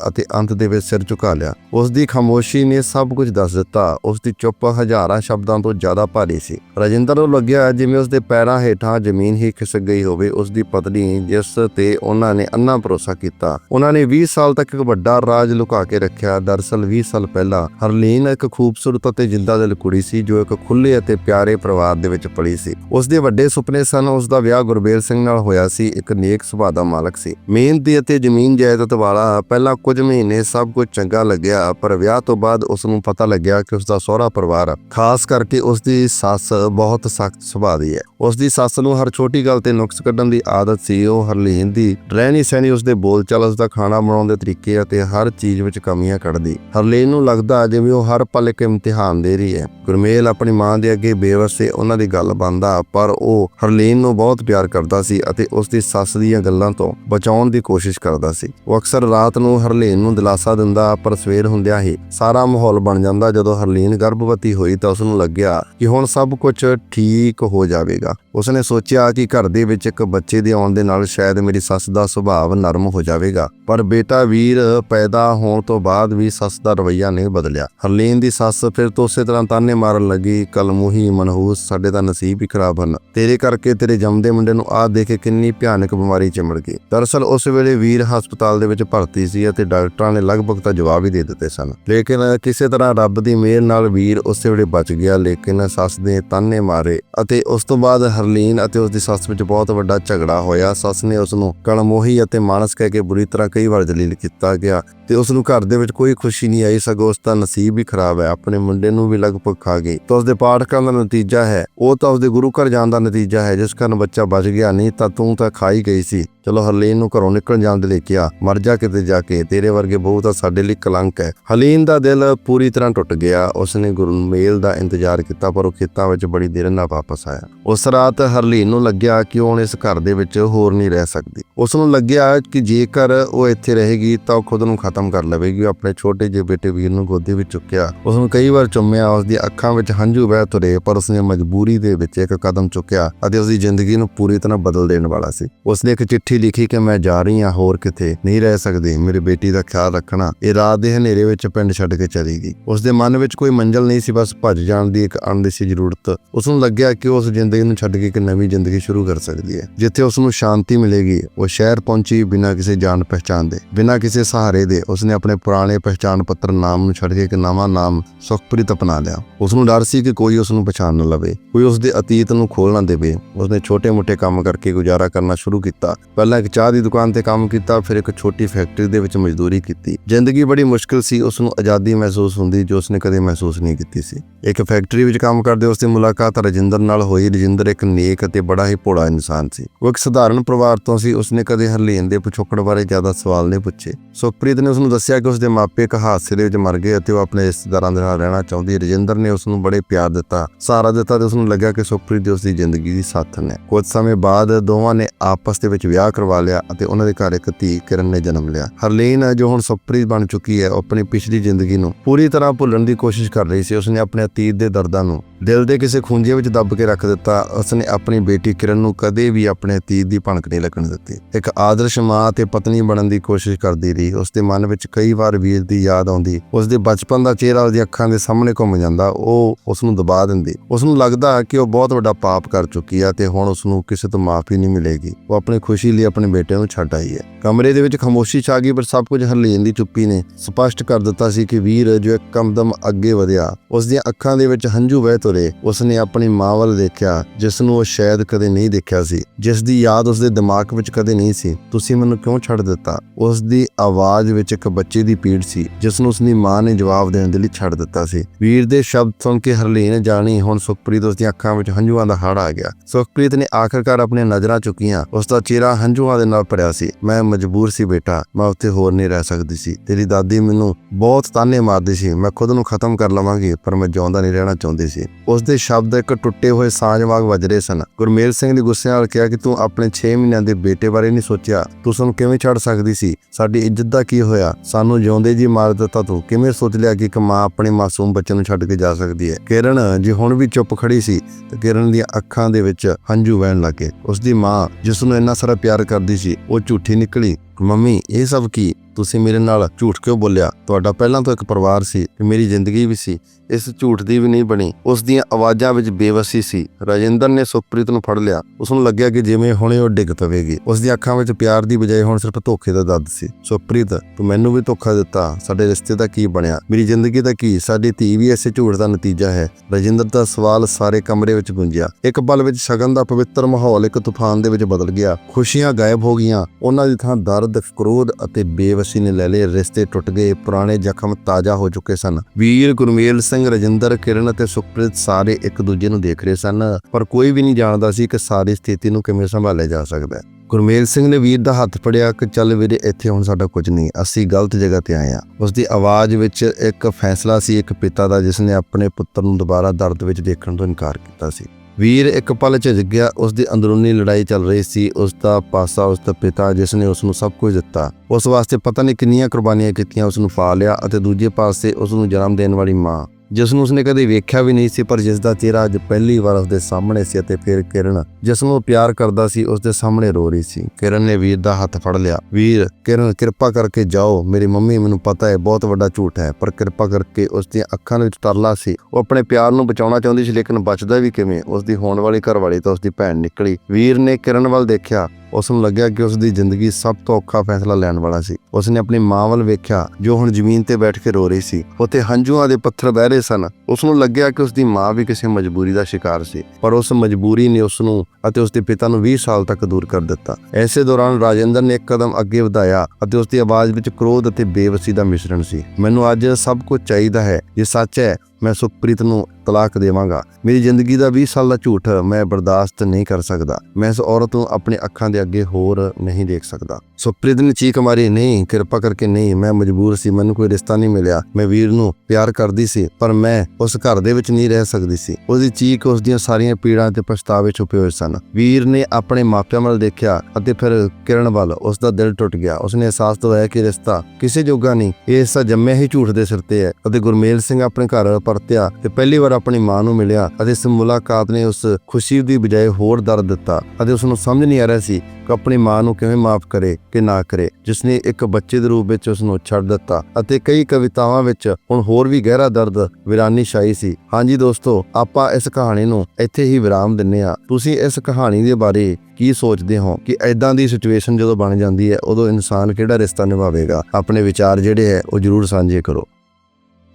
ਅਤੇ ਅੰਤ ਦੇ ਵਿੱਚ ਸਿਰ ਝੁਕਾ ਲਿਆ। ਉਸ ਦੀ ਖਾਮੋਸ਼ੀ ਨੇ ਸਭ ਕੁਝ ਦੱਸ ਦਿੱਤਾ। ਉਸ ਦੀ ਚੁੱਪ ਹਜ਼ਾਰਾਂ ਸ਼ਬਦਾਂ ਤੋਂ ਜ਼ਿਆਦਾ ਭਾਰੀ ਸੀ। ਰਾਜਿੰਦਰ ਨੂੰ ਲੱਗਿਆ ਜਿਵੇਂ ਉਸ ਦੇ ਪੈਰਾਂ ਹੇਠਾਂ ਜ਼ਮੀਨ ਹੀ ਖਿਸਕ ਗਈ ਹੋਵੇ ਉਸ ਦੀ ਪਤਨੀ, ਜਿਸ ਤੇ ਉਹਨਾਂ ਨੇ ਅੰਨਾ ਭਰੋਸਾ ਕੀਤਾ। ਉਹਨਾਂ ਨੇ 20 ਸਾਲ ਤੱਕ ਇੱਕ ਵੱਡਾ ਰਾਜ ਲੁਕਾ ਕੇ ਰੱਖਿਆ। ਦਰਸਲ 20 ਸਾਲ ਪਹਿਲਾਂ ਹਰਲੀਨ ਇੱਕ ਖੂਬਸੂਰਤ ਅਤੇ ਜਿੰਦਾ ਦਿਲ ਕੁੜੀ ਸੀ, ਜੋ ਇੱਕ ਖੁੱਲੇ ਅਤੇ ਪਿਆਰੇ ਪਰਿਵਾਰ ਦੇ ਵਿੱਚ ਪਲੀ ਸੀ। ਉਸ ਦੇ ਵੱਡੇ ਸੁਪਨੇ ਸਨ ਉਸ ਦਾ ਵਿਆਹ ਗੁਰਬੇਲ ਸਿੰਘ ਨਾਲ ਹੋਇਆ ਸੀ, ਇੱਕ ਨੇਕ ਸੁਭਾਅ ਦਾ ਮਾਲਕ ਸੀ। ਮਿਹਨਤੀ ਅਤੇ ਜ਼ਮੀਨ ਜਾਇਦਾਦ ਵਾਲਾ ਪਹਿਲਾਂ ਕੁਝ ਮਹੀਨੇ ਸਭ ਕੁਝ ਚੰਗਾ ਲੱਗਿਆ, ਪਰ ਵਿਆਹ ਤੋਂ ਬਾਅਦ ਉਸ ਨੂੰ ਪਤਾ ਲੱਗਿਆ ਕਿ ਉਸ ਦਾ ਸਹੁਰਾ ਪਰਿਵਾਰ ਖਾਸ ਕਰਕੇ ਉਸ ਦੀ ਸੱਸ ਬਹੁਤ ਸਖਤ ਸੁਭਾਅ ਦੀ ਹੈ। ਉਸ ਦੀ ਸੱਸ ਨੂੰ ਹਰ ਛੋਟੀ ਗੱਲ ਤੇ ਨੁਕਸ ਕੱਢਣ ਦੀ ਆਦਤ ਸੀ। ਉਹ ਹਰਲੀਨ ਦੀ ਰਹਿਣੀ ਸਹਿਣੀ ਉਸ ਦੇ ਬੋਲਚਾਲ ਉਸ ਦਾ ਖਾਣਾ ਬਣਾਉਣ ਦੇ ਤਰੀਕੇ ਅਤੇ ਹਰ ਚੀਜ਼ ਵਿੱਚ ਕਮੀਆਂ ਕੱਢਦੀ। ਹਰਲੀਨ ਨੂੰ ਲੱਗਦਾ ਜਿਵੇਂ ਉਹ ਹਰ ਪਲ ਇੱਕ ਇਮਤਿਹਾਨ ਦੇ ਰਹੀ ਹੈ। ਗੁਰਮੇਲ ਆਪਣੀ ਮਾਂ ਦੇ ਅੱਗੇ ਬੇਵਸੇ ਉਹਨਾਂ ਦੀ ਗੱਲ ਬੰਦਾ, ਪਰ ਉਹ ਹਰਲੀਨ ਨੂੰ ਬਹੁਤ ਪਿਆਰ ਕਰਦਾ ਸੀ ਅਤੇ ਉਸ ਦੀ ਸੱਸ ਦੀਆਂ ਗੱਲਾਂ ਤੋਂ ਬਚਾਉਣ ਦੀ ਕੋਸ਼ਿਸ਼ ਕਰਦਾ ਸੀ। ਉਹ ਅਕਸਰ ਰਾਤ ਨੂੰ ਹਰਲੀਨ ਨੂੰ ਦਿਲਾਸਾ ਦਿੰਦਾ, ਪਰ ਸਵੇਰ ਹੁੰਦਿਆਂ ਹੀ ਸਾਰਾ ਮਾਹੌਲ ਬਣ ਜਾਂਦਾ। ਜਦੋਂ ਹਰਲੀਨ ਗਰਭਵਤੀ ਹੋਈ ਤਾਂ ਉਸ ਨੂੰ ਲੱਗਿਆ ਕਿ ਹੁਣ ਸਭ ਕੁਝ ਠੀਕ ਹੋ ਜਾਵੇਗਾ। ਉਸਨੇ ਸੋਚਿਆ ਕਿ ਘਰ ਦੇ ਵਿੱਚ ਇੱਕ ਬੱਚੇ ਦੇ ਆਉਣ ਦੇ ਨਾਲ ਸ਼ਾਇਦ ਮੇਰੀ ਸੱਸ ਦਾ ਸੁਭਾਅ ਨਰਮ ਹੋ ਜਾਵੇਗਾ। ਪਰ ਬੇਟਾ ਵੀਰ ਪੈਦਾ ਹੋਣ ਤੋਂ ਬਾਅਦ ਵੀ ਸੱਸ ਦਾ ਰਵੱਈਆ ਨਹੀਂ ਬਦਲਿਆ। ਹਰਲੀਨ ਦੀ ਸੱਸ ਫਿਰ ਤੋਂ ਉਸੇ ਤਰ੍ਹਾਂ ਤਾਨੇ ਮਾਰਨ ਲੱਗੀ ਕਲਮੂਹੀ ਮਨਹੂਸ, ਸਾਡੇ ਤਾਂ ਨਸੀਬ ਹੀ ਖਰਾਬ ਹਨ। ਤੇਰੇ ਕਰਕੇ ਤੇਰੇ ਜੰਮਦੇ ਮੁੰਡੇ ਨੂੰ ਆਹ ਦੇਖ ਕੇ ਕਿੰਨੀ ਭਿਆਨਕ ਬਿਮਾਰੀ ਚਿਮੜ ਗਈ। ਦਰਅਸਲ ਉਸ ਵੇਲੇ ਵੀਰ ਹਸਪਤਾਲ ਦੇ ਵਿੱਚ ਭਰਤੀ ਸੀ ਅਤੇ ਡਾਕਟਰਾਂ ਨੇ ਲਗਭਗ ਤਾਂ ਜਵਾਬ ਹੀ ਦੇ ਦਿੱਤੇ ਸਨ। ਲੇਕਿਨ ਕਿਸੇ ਤਰ੍ਹਾਂ ਰੱਬ ਦੀ ਮਿਹਰ ਨਾਲ ਵੀਰ ਉਸੇ ਵੇਲੇ ਬਚ ਗਿਆ, ਲੇਕਿਨ ਸੱਸ ਦੇ ਤਾਨੇ ਮਾਰੇ ਅਤੇ ਉਸ ਤੋਂ ਬਾਅਦ ਹਰਲੀਨ ਅਤੇ ਉਸ ਦੀ ਸੱਸ ਵਿੱਚ ਬਹੁਤ ਵੱਡਾ ਝਗੜਾ ਹੋਇਆ। ਸੱਸ ਨੇ ਉਸ ਨੂੰ ਕਲਮੋਹੀ ਅਤੇ ਮਾਨਸ ਕਹਿ ਕੇ ਬੁਰੀ ਤਰ੍ਹਾਂ ਕਈ ਵਾਰ ਜਲੀਲ ਕੀਤਾ ਗਿਆ ਤੇ ਉਸ ਨੂੰ ਘਰ ਦੇ ਵਿੱਚ ਕੋਈ ਖੁਸ਼ੀ ਨਹੀਂ ਆਈ। ਸਗੋਂ ਉਸ ਦਾ ਨਸੀਬ ਹੀ ਖਰਾਬ ਹੈ, ਆਪਣੇ ਮੁੰਡੇ ਨੂੰ ਵੀ ਲਗਭਗ ਖਾ ਗਈ। ਤਾਂ ਉਸ ਦੇ ਪਾਠਕਾਂ ਦਾ ਨਤੀਜਾ ਹੈ, ਉਹ ਤਾਂ ਉਸ ਦੇ ਗੁਰੂ ਘਰ ਜਾਣ ਦਾ ਨਤੀਜਾ ਹੈ, ਜਿਸ ਕਾਰਨ ਬੱਚਾ ਬਚ ਗਿਆ, ਨਹੀਂ ਤਾਂ ਤੂੰ ਤਾਂ ਖਾ ਗਈ ਸੀ। ਚਲੋ ਹਰਲੀਨ ਨੂੰ ਘਰੋਂ ਨਿਕਲ ਜਾਣ ਦੇ ਮਰ ਜਾ ਕਿਤੇ ਜਾ ਕੇ, ਤੇਰੇ ਵਰਗੇ ਬਹੂ ਤਾਂ ਸਾਡੇ ਲਈ ਕਲੰਕ ਹੈ। ਹਲੀਨ ਦਾ ਦਿਲ ਪੂਰੀ ਤਰ੍ਹਾਂ ਟੁੱਟ ਗਿਆ। ਉਸਨੇ ਗੁਰਮੇਲ ਦਾ ਇੰਤਜ਼ਾਰ ਕੀਤਾ, ਪਰ ਉਹ ਖੇਤਾਂ ਵਿੱਚ ਬੜੀ ਦੇਰ ਨਾਲ ਵਾਪਸ ਆਇਆ। ਉਸ ਰਾਤ ਹਰਲੀਨ ਨੂੰ ਲੱਗਿਆ ਕਿ ਉਹ ਇਸ ਘਰ ਦੇ ਵਿੱਚ ਹੋਰ ਨਹੀਂ ਰਹਿ ਸਕਦੀ। ਉਸ ਨੂੰ ਲੱਗਿਆ ਕਿ ਜੇਕਰ ਉਹ ਇੱਥੇ ਰਹੇਗੀ, ਤਾਂ ਉਹ ਖੁਦ ਨੂੰ ਖਤਮ ਕਰ ਲਵੇਗੀ। ਉਹ ਆਪਣੇ ਛੋਟੇ ਜਿਹੇ ਬੇਟੇ ਵੀਰ ਨੂੰ ਗੋਦੀ ਵਿੱਚ ਚੁੱਕਿਆ। ਉਸ ਨੂੰ ਕਈ ਵਾਰ ਚੁੰਮਿਆ ਉਸ ਦੀ ਅੱਖਾਂ ਵਿੱਚ ਹੰਝੂ ਵਹਿ ਤੁਰੇ, ਪਰ ਉਸਨੇ ਮਜਬੂਰੀ ਦੇ ਵਿੱਚ ਇੱਕ ਕਦਮ ਚੁੱਕਿਆ ਅਤੇ ਉਸ ਦੀ ਜ਼ਿੰਦਗੀ ਨੂੰ ਪੂਰੀ ਤਰ੍ਹਾਂ ਬਦਲ ਦੇਣ ਵਾਲਾ ਸੀ। ਉਸਨੇ ਇੱਕ ਚਿੱਠੀ ਲਿਖੀ ਕਿ ਮੈਂ ਜਾ ਰਹੀ ਹਾਂ, ਹੋਰ ਕਿਤੇ ਨਹੀਂ ਰਹਿ ਸਕਦੀ। ਮੇਰੀ ਬੇਟੀ ਦਾ ਖਿਆਲ ਰੱਖਣਾ ਇਹ ਰਾਤ ਦੇ ਹਨੇਰੇ ਵਿੱਚ ਪਿੰਡ ਛੱਡ ਕੇ ਚਲੀ ਗਈ। ਉਸ ਦੇ ਮਨ ਵਿੱਚ ਕੋਈ ਮੰਜ਼ਲ ਨਹੀਂ ਸੀ, ਬਸ ਭੱਜ ਜਾਣ ਦੀ ਇੱਕ ਅਣਦਿਸੀ ਜ਼ਰੂਰਤ। ਉਸ ਨੂੰ ਲੱਗਿਆ ਕਿ ਉਸ ਜ਼ਿੰਦਗੀ ਨੂੰ ਛੱਡ ਕੇ ਇੱਕ ਨਵੀਂ ਜ਼ਿੰਦਗੀ ਸ਼ੁਰੂ ਕਰ ਸਕਦੀ ਹੈ, ਜਿੱਥੇ ਉਸ ਨੂੰ ਸ਼ਾਂਤੀ ਮਿਲੇਗੀ। ਉਹ ਸ਼ਹਿਰ ਪਹੁੰਚੀ ਬਿਨਾਂ ਕਿਸੇ ਜਾਣ ਪਛਾਣ ਦੇ, ਬਿਨਾਂ ਕਿਸੇ ਸਹਾਰੇ ਦੇ, ਉਸਨੇ ਆਪਣੇ ਪੁਰਾਣੇ ਪਛਾਣ ਪੱਤਰ ਨਾਮ ਨੂੰ ਛੱਡ ਕੇ ਇੱਕ ਨਵਾਂ ਨਾਮ ਸੁਖਪ੍ਰੀਤ ਅਪਣਾ ਲਿਆ। ਉਸ ਨੂੰ ਡਰ ਸੀ ਕਿ ਕੋਈ ਉਸ ਨੂੰ ਪਛਾਣ ਨਾ ਲਵੇ, ਕੋਈ ਉਸ ਦੇ ਅਤੀਤ ਨੂੰ ਖੋਲ ਨਾ ਦੇਵੇ। ਉਸਨੇ ਛੋਟੇ-ਮੋਟੇ ਕੰਮ ਕਰਕੇ ਗੁਜ਼ਾਰਾ ਕਰਨਾ ਸ਼ੁਰੂ ਕੀਤਾ। ਪਹਿਲਾਂ ਇੱਕ ਚਾਹ ਦੀ ਦੁਕਾਨ ਤੇ ਕੰਮ ਕੀਤਾ, ਫਿਰ ਇੱਕ ਛੋਟੀ ਫੈਕਟਰੀ ਦੇ ਵਿੱਚ ਮਜ਼ਦੂਰੀ ਕੀਤੀ। ਜ਼ਿੰਦਗੀ ਬੜੀ ਮੁਸ਼ਕਲ ਸੀ ਉਸ ਨੂੰ ਆਜ਼ਾਦੀ ਮਹਿਸੂਸ ਹੁੰਦੀ ਜੋ ਉਸਨੇ ਕਦੇ ਮਹਿਸੂਸ ਨਹੀਂ ਕੀਤੀ ਸੀ। ਇੱਕ ਫੈਕਟਰੀ ਵਿੱਚ ਕੰਮ ਕਰਦੇ ਉਸ ਦੀ ਮੁਲਾਕਾਤ ਰਜਿੰਦਰ ਨਾਲ ਹੋਈ। ਰਜਿੰਦਰ ਇੱਕ ਨੇਕ ਅਤੇ ਬੜਾ ਹੀ ਭੋਲਾ ਇਨਸਾਨ ਸੀ। ਉਹ ਇੱਕ ਸਧਾਰਨ ਪਰਿਵਾਰ ਤੋਂ ਸੀ। ਉਸਨੇ ਕਦੇ ਹਰਲੀਨ ਦੇ ਪਿਛੋਕੜ ਬਾਰੇ ਜ਼ਿਆਦਾ ਸਵਾਲ ਨਹੀਂ ਪੁੱਛੇ। ਸੁਖਪ੍ਰੀਤ ਨੇ ਉਸ ਨੂੰ ਦੱਸਿਆ ਕਿ ਉਸ ਦੇ ਮਾਪੇ ਇੱਕ ਹਾਦਸੇ ਦੇ ਵਿੱਚ ਮਰ ਗਏ ਅਤੇ ਉਹ ਆਪਣੇ ਰਿਸ਼ਤੇਦਾਰਾਂ ਦੇ ਨਾਲ ਰਹਿਣਾ ਚਾਹੁੰਦੀ। ਰਜਿੰਦਰ ਨੇ ਉਸ ਨੂੰ ਬੜੇ ਪਿਆਰ ਦਿੱਤਾ, ਸਹਾਰਾ ਦਿੱਤਾ ਤੇ ਉਸ ਨੂੰ ਲੱਗਿਆ ਕਿ ਸੁਖਪ੍ਰੀਤ ਦੀ ਉਸ ਦੀ ਜ਼ਿੰਦਗੀ ਦੀ ਸਾਥਣ ਹੈ। ਕੁਝ ਸਮੇਂ ਬਾਅਦ ਦੋਵਾਂ ਨੇ ਆਪਸ ਦੇ ਵਿੱਚ ਵਿਆਹ ਕਰਵਾ ਲਿਆ ਅਤੇ ਉਹਨਾਂ ਦੇ ਘਰ ਇੱਕ ਧੀ ਕਿਰਨ ਨੇ ਜਨਮ ਲਿਆ। ਹਰਲੀਨ ਜੋ ਹੁਣ ਸੁਪਰੀਤ ਬਣ ਚੁੱਕੀ ਹੈ, ਉਹ ਆਪਣੀ ਪਿਛਲੀ ਜ਼ਿੰਦਗੀ ਨੂੰ ਪੂਰੀ ਤਰ੍ਹਾਂ ਭੁੱਲਣ ਦੀ ਕੋਸ਼ਿਸ਼ ਕਰ ਰਹੀ ਸੀ। ਉਸਨੇ ਆਪਣੇ ਅਤੀਤ ਦੇ ਦਰਦਾਂ ਨੂੰ ਦਿਲ ਦੇ ਕਿਸੇ ਖੂੰਜੇ ਵਿੱਚ ਦੱਬ ਕੇ ਰੱਖ ਦਿੱਤਾ, ਉਸਨੇ ਆਪਣੀ ਬੇਟੀ ਕਿਰਨ ਨੂੰ ਕਦੇ ਵੀ ਆਪਣੇ ਅਤੀਤ ਦੀ ਭਣਕ ਨਹੀਂ ਲੱਗਣ ਦਿੱਤੀ। ਇੱਕ ਆਦਰਸ਼ ਮਾਂ ਤੇ ਪਤਨੀ ਬਣਨ ਦੀ ਕੋਸ਼ਿਸ਼ ਕਰਦੀ ਰਹੀ। ਉਸਦੇ ਮਨ ਵਿੱਚ ਕਈ ਵਾਰ ਵੀਰ ਦੀ ਯਾਦ ਆਉਂਦੀ। ਉਸਦੇ ਬਚਪਨ ਦਾ ਚਿਹਰਾ ਉਹਦੀ ਅੱਖਾਂ ਦੇ ਸਾਹਮਣੇ ਘੁੰਮ ਜਾਂਦਾ। ਉਹ ਉਸ ਨੂੰ ਦਬਾ ਦਿੰਦੀ। ਉਸ ਨੂੰ ਲੱਗਦਾ ਕਿ ਉਹ ਬਹੁਤ ਵੱਡਾ ਪਾਪ ਕਰ ਚੁੱਕੀ ਆ ਤੇ ਹੁਣ ਉਸ ਨੂੰ ਕਿਸੇ ਤੋਂ ਮਾਫੀ ਨਹੀਂ ਮਿਲੇਗੀ। ਉਹ ਆਪਣੀ ਖੁਸ਼ੀ ਲਈ ਆਪਣੇ ਬੇਟੇ ਨੂੰ ਛੱਡ ਆਈ ਹੈ। ਕਮਰੇ ਦੇ ਵਿੱਚ ਖਾਮੋਸ਼ੀ ਛਾ ਗਈ, ਪਰ ਸਭ ਕੁਝ ਹਰਲੀਨ ਦੀ ਚੁੱਪੀ ਨੇ ਸਪਸ਼ਟ ਕਰ ਦਿੱਤਾ ਸੀ ਕਿ ਵੀਰ ਜੋ ਇੱਕ ਕਮਦਮ ਅੱਗੇ ਵਧਿਆ ਉਸ ਦੀਆਂ ਅੱਖਾਂ ਦੇ ਵਿੱਚ ਹੰਝੂ ਵਹਿ ਤੁਰੇ ਉਸਨੇ ਆਪਣੀ ਮਾਂ ਵੱਲ ਦੇਖਿਆ ਜਿਸ ਨੂੰ ਉਹ ਸ਼ਾਇਦ ਕਦੇ ਨਹੀਂ ਦੇਖਿਆ ਸੀ। ਜਿਸ ਦੀ ਯਾਦ ਉਸਦੇ ਦਿਮਾਗ ਵਿੱਚ ਕਦੇ ਨਹੀਂ ਸੀ। ਤੁਸੀਂ ਮੈਨੂੰ ਕਿਉਂ ਛੱਡ ਦਿੱਤਾ? ਉਸ ਦੀ ਆਵਾਜ਼ ਵਿੱਚ ਇੱਕ ਬੱਚੇ ਦੀ ਪੀੜ ਸੀ ਜਿਸ ਨੂੰ ਉਸਦੀ ਮਾਂ ਨੇ ਜਵਾਬ ਦੇਣ ਦੇ ਲਈ ਛੱਡ ਦਿੱਤਾ ਸੀ। ਵੀਰ ਦੇ ਸ਼ਬਦ ਸੁਣ ਕੇ ਹਰਲੀਨ ਜਾਣੀ, ਹੁਣ ਸੁਖਪ੍ਰੀਤ ਉਸ ਅੱਖਾਂ ਵਿੱਚ ਹੰਝੂਆਂ ਦਾ ਹੜ ਆ ਗਿਆ। ਸੁਖਪ੍ਰੀਤ ਨੇ ਆਖਰਕਾਰ ਆਪਣੀਆਂ ਨਜ਼ਰਾਂ ਚੁੱਕੀਆਂ। ਉਸ ਦਾ ਚਿਹਰਾ ਹੰਝੂਆਂ ਦੇ ਨਾਲ ਭਰਿਆ ਸੀ। ਮੈਂ ਮਜਬੂਰ ਸੀ ਬੇਟਾ, ਮੈਂ ਉੱਥੇ ਹੋਰ ਨਹੀਂ ਰਹਿ ਸਕਦੀ ਸੀ। ਤੇਰੀ ਦਾਦੀ ਮੈਨੂੰ ਬਹੁਤ ਤਾਨੇ ਮਾਰਦੀ ਸੀ। ਮੈਂ ਖੁਦ ਨੂੰ ਖਤਮ ਕਰ ਲਵਾਂਗੀ, ਪਰ ਮੈਂ ਜਿਉਂਦਾ ਨਹੀਂ ਰਹਿਣਾ ਚਾਹੁੰਦੀ ਸੀ। ਉਸ ਦੇ ਸ਼ਬਦ ਇੱਕ ਟੁੱਟੇ ਹੋਏ ਸਾਂਝ ਵਾਂਗ ਵੱਜ ਰਹੇ ਸਨ। ਗੁਰਮੇਲ ਸਿੰਘ ਨੇ ਗੁੱਸੇ ਨਾਲ ਕਿਹਾ ਕਿ ਤੂੰ ਆਪਣੇ 6 ਮਹੀਨਿਆਂ ਦੇ ਬੇਟੇ ਬਾਰੇ ਨਹੀਂ ਸੋਚਿਆ। ਤੂੰ ਸਾਨੂੰ ਕਿਵੇਂ ਛੱਡ ਸਕਦੀ ਸੀ? ਸਾਡੀ ਇੱਜ਼ਤ ਦਾ ਕੀ ਹੋਇਆ? ਸਾਨੂੰ ਜਿਉਂਦੇ ਜੀ ਮਾਰ ਦਿੱਤਾ ਤੂੰ। ਕਿਵੇਂ ਸੋਚ ਲਿਆ ਕਿ ਇੱਕ ਮਾਂ ਆਪਣੇ ਮਾਸੂਮ ਬੱਚੇ ਨੂੰ ਛੱਡ ਕੇ ਜਾ ਸਕਦੀ ਹੈ? ਕਿਰਨ, ਜੇ ਹੁਣ ਵੀ ਚੁੱਪ ਖੜੀ ਸੀ, ਤੇ ਕਿਰਨ ਦੀਆਂ ਅੱਖਾਂ ਦੇ ਵਿੱਚ ਹੰਝੂ ਵਹਿਣ ਲੱਗੇ ਉਸ ਦੀ ਮਾਂ, ਜਿਸ ਨੂੰ ਇੰਨਾ ਸਾਰਾ ਪਿਆਰ ਕਰਦੀ ਸੀ, ਉਹ ਝੂਠੀ ਨਿਕਲੀ। ਮੰਮੀ, ਇਹ ਸਭ ਕੀ? ਤੁਸੀਂ ਮੇਰੇ ਨਾਲ ਝੂਠ ਕਿਉਂ ਬੋਲਿਆ? ਤੁਹਾਡਾ ਪਹਿਲਾਂ ਤੋਂ ਇੱਕ ਪਰਿਵਾਰ ਸੀ ਤੇ ਮੇਰੀ ਜ਼ਿੰਦਗੀ ਵੀ ਸੀ। ਇਸ ਝੂਠ ਦੀ ਵੀ ਨਹੀਂ ਬਣੀ। ਉਸ ਦੀਆਂ ਆਵਾਜ਼ਾਂ ਵਿੱਚ ਬੇਵਸੀ ਸੀ। ਰਾਜਿੰਦਰ ਨੇ ਸੁਖਪ੍ਰੀਤ ਨੂੰ ਫੜ ਲਿਆ। ਉਸ ਨੂੰ ਲੱਗਿਆ ਕਿ ਜਿਵੇਂ ਹੁਣੇ ਉਹ ਡਿੱਗ ਪਵੇਗੀ। ਉਸ ਦੀਆਂ ਅੱਖਾਂ ਵਿੱਚ ਪਿਆਰ ਦੀ ਬਜਾਏ ਹੁਣ ਸਿਰਫ ਧੋਖੇ ਦਾ ਦਰਦ ਸੀ। ਸੁਪ੍ਰੀਤ ਤੂੰ ਮੈਨੂੰ ਵੀ ਧੋਖਾ ਦਿੱਤਾ। ਸਾਡੇ ਰਿਸ਼ਤੇ ਦਾ ਕੀ ਬਣਿਆ? ਮੇਰੀ ਜ਼ਿੰਦਗੀ ਦਾ ਕੀ? ਸਾਡੀ ਧੀ ਵੀ ਇਸੇ ਝੂਠ ਦਾ ਨਤੀਜਾ ਹੈ। ਰਾਜਿੰਦਰ ਦਾ ਸਵਾਲ ਸਾਰੇ ਕਮਰੇ ਵਿੱਚ ਗੂੰਜਿਆ। ਇੱਕ ਪਲ ਵਿੱਚ ਸ਼ਗਨ ਦਾ ਪਵਿੱਤਰ ਮਾਹੌਲ ਇੱਕ ਤੂਫਾਨ ਦੇ ਵਿੱਚ ਬਦਲ ਗਿਆ। ਖੁਸ਼ੀਆਂ ਗਾਇਬ ਹੋ ਗਈਆਂ। ਉਹਨਾਂ ਦੀ ਥਾਂ ਦਰਦ, ਕ੍ਰੋਧ ਅਤੇ ਬੇਵਸੀ ਨੇ ਲੈ ਲਏ, ਰਿਸ਼ਤੇ ਟੁੱਟ ਗਏ, ਪੁਰਾਣੇ ਜ਼ਖਮ ਤਾਜ਼ਾ ਹੋ ਚੁੱਕੇ ਸਨ। ਵੀਰ ਗੁਰਮੇਲ ਸਿੰਘ, ਰਜਿੰਦਰ, ਕਿਰਨ ਅਤੇ ਸੁਖਪ੍ਰੀਤ ਸਾਰੇ ਇੱਕ ਦੂਜੇ ਨੂੰ ਦੇਖ ਰਹੇ ਸਨ, ਪਰ ਕੋਈ ਵੀ ਨਹੀਂ ਜਾਣਦਾ ਸੀ ਕਿ ਸਾਰੀ ਸਥਿਤੀ ਨੂੰ ਕਿਵੇਂ ਸੰਭਾਲਿਆ ਜਾ ਸਕਦਾ ਹੈ। ਗੁਰਮੇਲ ਸਿੰਘ ਨੇ ਵੀਰ ਦਾ ਹੱਥ ਫੜਿਆ ਕਿ, ਚੱਲ ਵੀਰੇ, ਇੱਥੇ ਹੁਣ ਸਾਡਾ ਕੁਝ ਨਹੀਂ, ਅਸੀਂ ਗਲਤ ਜਗ੍ਹਾ ਤੇ ਆਏ ਆ ਉਸ ਦੀ ਆਵਾਜ਼ ਵਿੱਚ ਇੱਕ ਫੈਸਲਾ ਸੀ, ਇੱਕ ਪਿਤਾ ਦਾ, ਜਿਸ ਨੇ ਆਪਣੇ ਪੁੱਤਰ ਨੂੰ ਦੁਬਾਰਾ ਦਰਦ ਵਿੱਚ ਦੇਖਣ ਤੋਂ ਇਨਕਾਰ ਕੀਤਾ ਸੀ। ਵੀਰ ਇੱਕ ਪਲ ਝਿਜਕ ਗਿਆ ਉਸ ਦੀ ਅੰਦਰੂਨੀ ਲੜਾਈ ਚੱਲ ਰਹੀ ਸੀ ਉਸ ਦਾ ਪਾਸਾ ਉਸ ਦਾ ਪਿਤਾ ਜਿਸ ਨੇ ਉਸ ਨੂੰ ਸਭ ਕੁਝ ਦਿੱਤਾ। ਉਸ ਵਾਸਤੇ ਪਤਾ ਨਹੀਂ ਕਿੰਨੀਆਂ ਕੁਰਬਾਨੀਆਂ ਕੀਤੀਆਂ ਉਸ ਨੂੰ ਪਾ ਲਿਆ ਅਤੇ ਦੂਜੇ ਪਾਸੇ ਉਸ ਨੂੰ ਜਨਮ ਦੇਣ ਵਾਲੀ ਮਾਂ। ਜਿਸ ਨੂੰ ਉਸਨੇ ਕਦੇ ਵੇਖਿਆ ਵੀ ਨਹੀਂ ਸੀ, ਪਰ ਜਿਸ ਦਾ ਚਿਹਰਾ ਅੱਜ ਪਹਿਲੀ ਵਾਰ ਉਸਦੇ ਸਾਹਮਣੇ ਸੀ ਅਤੇ ਫਿਰ ਕਿਰਨ ਜਿਸ ਨੂੰ ਪਿਆਰ ਕਰਦਾ ਸੀ, ਉਸਦੇ ਸਾਹਮਣੇ ਰੋ ਰਹੀ ਸੀ। ਕਿਰਨ ਨੇ ਵੀਰ ਦਾ ਹੱਥ ਫੜ ਲਿਆ। ਵੀਰ, ਕਿਰਨ, ਕਿਰਪਾ ਕਰਕੇ ਜਾਓ। ਮੇਰੀ ਮੰਮੀ ਮੈਨੂੰ ਪਤਾ ਹੈ, ਬਹੁਤ ਵੱਡਾ ਝੂਠ ਹੈ, ਪਰ ਕਿਰਪਾ ਕਰਕੇ ਉਸ ਦੀਆਂ ਅੱਖਾਂ ਵਿੱਚ ਤਰਲਾ ਸੀ। ਉਹ ਆਪਣੇ ਪਿਆਰ ਨੂੰ ਬਚਾਉਣਾ ਚਾਹੁੰਦੀ ਸੀ, ਲੇਕਿਨ ਬਚਦਾ ਵੀ ਕਿਵੇਂ? ਉਸ ਦੀ ਹੋਣ ਵਾਲੀ ਘਰਵਾਲੀ ਤਾਂ ਉਸ ਦੀ ਭੈਣ ਨਿਕਲੀ। ਵੀਰ ਨੇ ਕਿਰਨ ਵੱਲ ਦੇਖਿਆ। ਉਸ ਨੂੰ ਲੱਗਿਆ ਕਿ ਉਸ ਦੀ ਜ਼ਿੰਦਗੀ ਸਭ ਤੋਂ ਔਖਾ ਫੈਸਲਾ ਲੈਣ ਵਾਲਾ ਸੀ। ਉਸ ਨੇ ਆਪਣੀ ਮਾਂ ਵੱਲ ਵੇਖਿਆ, ਜੋ ਹੁਣ ਜ਼ਮੀਨ ਤੇ ਬੈਠ ਕੇ ਰੋ ਰਹੀ ਸੀ। ਉੱਥੇ ਹੰਝੂਆਂ ਦੇ ਪੱਥਰ ਵਹਿ ਰਹੇ ਸਨ। ਉਸ ਨੂੰ ਲੱਗਿਆ ਕਿ ਉਸ ਦੀ ਮਾਂ ਵੀ ਕਿਸੇ ਮਜਬੂਰੀ ਦਾ ਸ਼ਿਕਾਰ ਸੀ। ਪਰ ਉਸ ਮਜਬੂਰੀ ਨੇ ਉਸ ਨੂੰ ਅਤੇ ਉਸ ਦੇ ਪਿਤਾ ਨੂੰ 20 ਸਾਲ ਤੱਕ ਦੂਰ ਕਰ ਦਿੱਤਾ। ਐਸੇ ਦੌਰਾਨ ਰਾਜਿੰਦਰ ਨੇ ਇੱਕ ਕਦਮ ਅੱਗੇ ਵਧਾਇਆ ਅਤੇ ਉਸ ਦੀ ਆਵਾਜ਼ ਵਿੱਚ ਕ੍ਰੋਧ ਅਤੇ ਬੇਵਸੀ ਦਾ ਮਿਸ਼ਰਣ ਸੀ। ਮੈਨੂੰ ਅੱਜ ਸਭ ਕੁਝ ਚਾਹੀਦਾ ਹੈ। ਜੇ ਸੱਚ ਹੈ ਮੈਂ ਸੁਖਪ੍ਰੀਤ ਨੂੰ ਤਲਾਕ ਦੇਵਾਂਗਾ। ਮੇਰੀ ਜ਼ਿੰਦਗੀ ਦਾ 20 ਸਾਲ ਦਾ ਝੂਠ ਮੈਂ ਬਰਦਾਸ਼ਤ ਨਹੀਂ ਕਰ ਸਕਦਾ। ਮੈਂ ਇਸ ਔਰਤ ਨੂੰ ਆਪਣੇ ਅੱਖਾਂ ਦੇ ਅੱਗੇ ਹੋਰ ਨਹੀਂ ਦੇਖ ਸਕਦਾ। ਸੁਖਪ੍ਰੀਤ ਨੇ ਚੀਕ ਮਾਰੀ, ਨਹੀਂ, ਕਿਰਪਾ ਕਰਕੇ ਨਹੀਂ, ਮੈਂ ਮਜਬੂਰ ਸੀ, ਮੈਨੂੰ ਕੋਈ ਰਿਸ਼ਤਾ ਨਹੀਂ ਮਿਲਿਆ। ਮੈਂ ਵੀਰ ਨੂੰ ਪਿਆਰ ਕਰਦੀ ਸੀ, ਪਰ ਮੈਂ ਉਸ ਘਰ ਦੇ ਵਿੱਚ ਨਹੀਂ ਰਹਿ ਸਕਦੀ ਸੀ। ਉਹਦੀ ਚੀਕ ਉਸ ਦੀਆਂ ਸਾਰੀਆਂ ਪੀੜਾਂ ਤੇ ਪਛਤਾਵੇ ਛੁਪੇ ਹੋਏ ਸਨ। ਵੀਰ ਨੇ ਆਪਣੇ ਮਾਪਿਆਂ ਵੱਲ ਦੇਖਿਆ ਅਤੇ ਫਿਰ ਕਿਰਨ ਵੱਲ ਉਸ ਦਾ ਦਿਲ ਟੁੱਟ ਗਿਆ। ਉਸਨੇ ਅਹਿਸਾਸ ਦਵਾਇਆ ਕਿ ਰਿਸ਼ਤਾ ਕਿਸੇ ਜੋਗਾ ਨਹੀਂ, ਇਹ ਹਿੱਸਾ ਜੰਮਿਆ ਹੀ ਝੂਠ ਦੇ ਸਿਰ ਤੇ ਹੈ ਅਤੇ ਗੁਰਮੇਲ ਸਿੰਘ ਆਪਣੇ ਘਰ ਪਰਤਿਆ ਤੇ ਪਹਿਲੀ ਵਾਰ ਆਪਣੀ ਮਾਂ ਨੂੰ ਮਿਲਿਆ ਅਤੇ ਇਸ ਮੁਲਾਕਾਤ ਨੇ ਉਸ ਖੁਸ਼ੀ ਦੀ ਬਜਾਏ ਹੋਰ ਦਰਦ ਦਿੱਤਾ ਅਤੇ ਉਸ ਨੂੰ ਸਮਝ ਨਹੀਂ ਆ ਰਿਹਾ ਸੀ ਕਿ ਆਪਣੀ ਮਾਂ ਨੂੰ ਕਿਵੇਂ ਮਾਫ ਕਰੇ ਕਿ ਨਾ ਕਰੇ, ਜਿਸ ਨੇ ਇੱਕ ਬੱਚੇ ਦੇ ਰੂਪ ਵਿੱਚ ਉਸ ਨੂੰ ਛੱਡ ਦਿੱਤਾ ਅਤੇ ਕਈ ਕਵਿਤਾਵਾਂ ਵਿੱਚ ਹੁਣ ਹੋਰ ਵੀ ਗਹਿਰਾ ਦਰਦ ਵਿਰਾਨੀ ਛਾਈ ਸੀ। ਹਾਂਜੀ ਦੋਸਤੋ, ਆਪਾਂ ਇਸ ਕਹਾਣੀ ਨੂੰ ਇੱਥੇ ਹੀ ਵਿਰਾਮ ਦਿੰਨੇ ਆ ਤੁਸੀਂ ਇਸ ਕਹਾਣੀ ਦੇ ਬਾਰੇ ਕੀ ਸੋਚਦੇ ਹੋ ਕਿ ਐਦਾਂ ਦੀ ਸਿਚੁਏਸ਼ਨ ਜਦੋਂ ਬਣ ਜਾਂਦੀ ਹੈ, ਉਦੋਂ ਇਨਸਾਨ ਕਿਹੜਾ ਰਿਸ਼ਤਾ ਨਿਭਾਵੇਗਾ? ਆਪਣੇ ਵਿਚਾਰ ਜਿਹੜੇ ਹੈ, ਉਹ ਜਰੂਰ ਸਾਂਝੇ ਕਰੋ।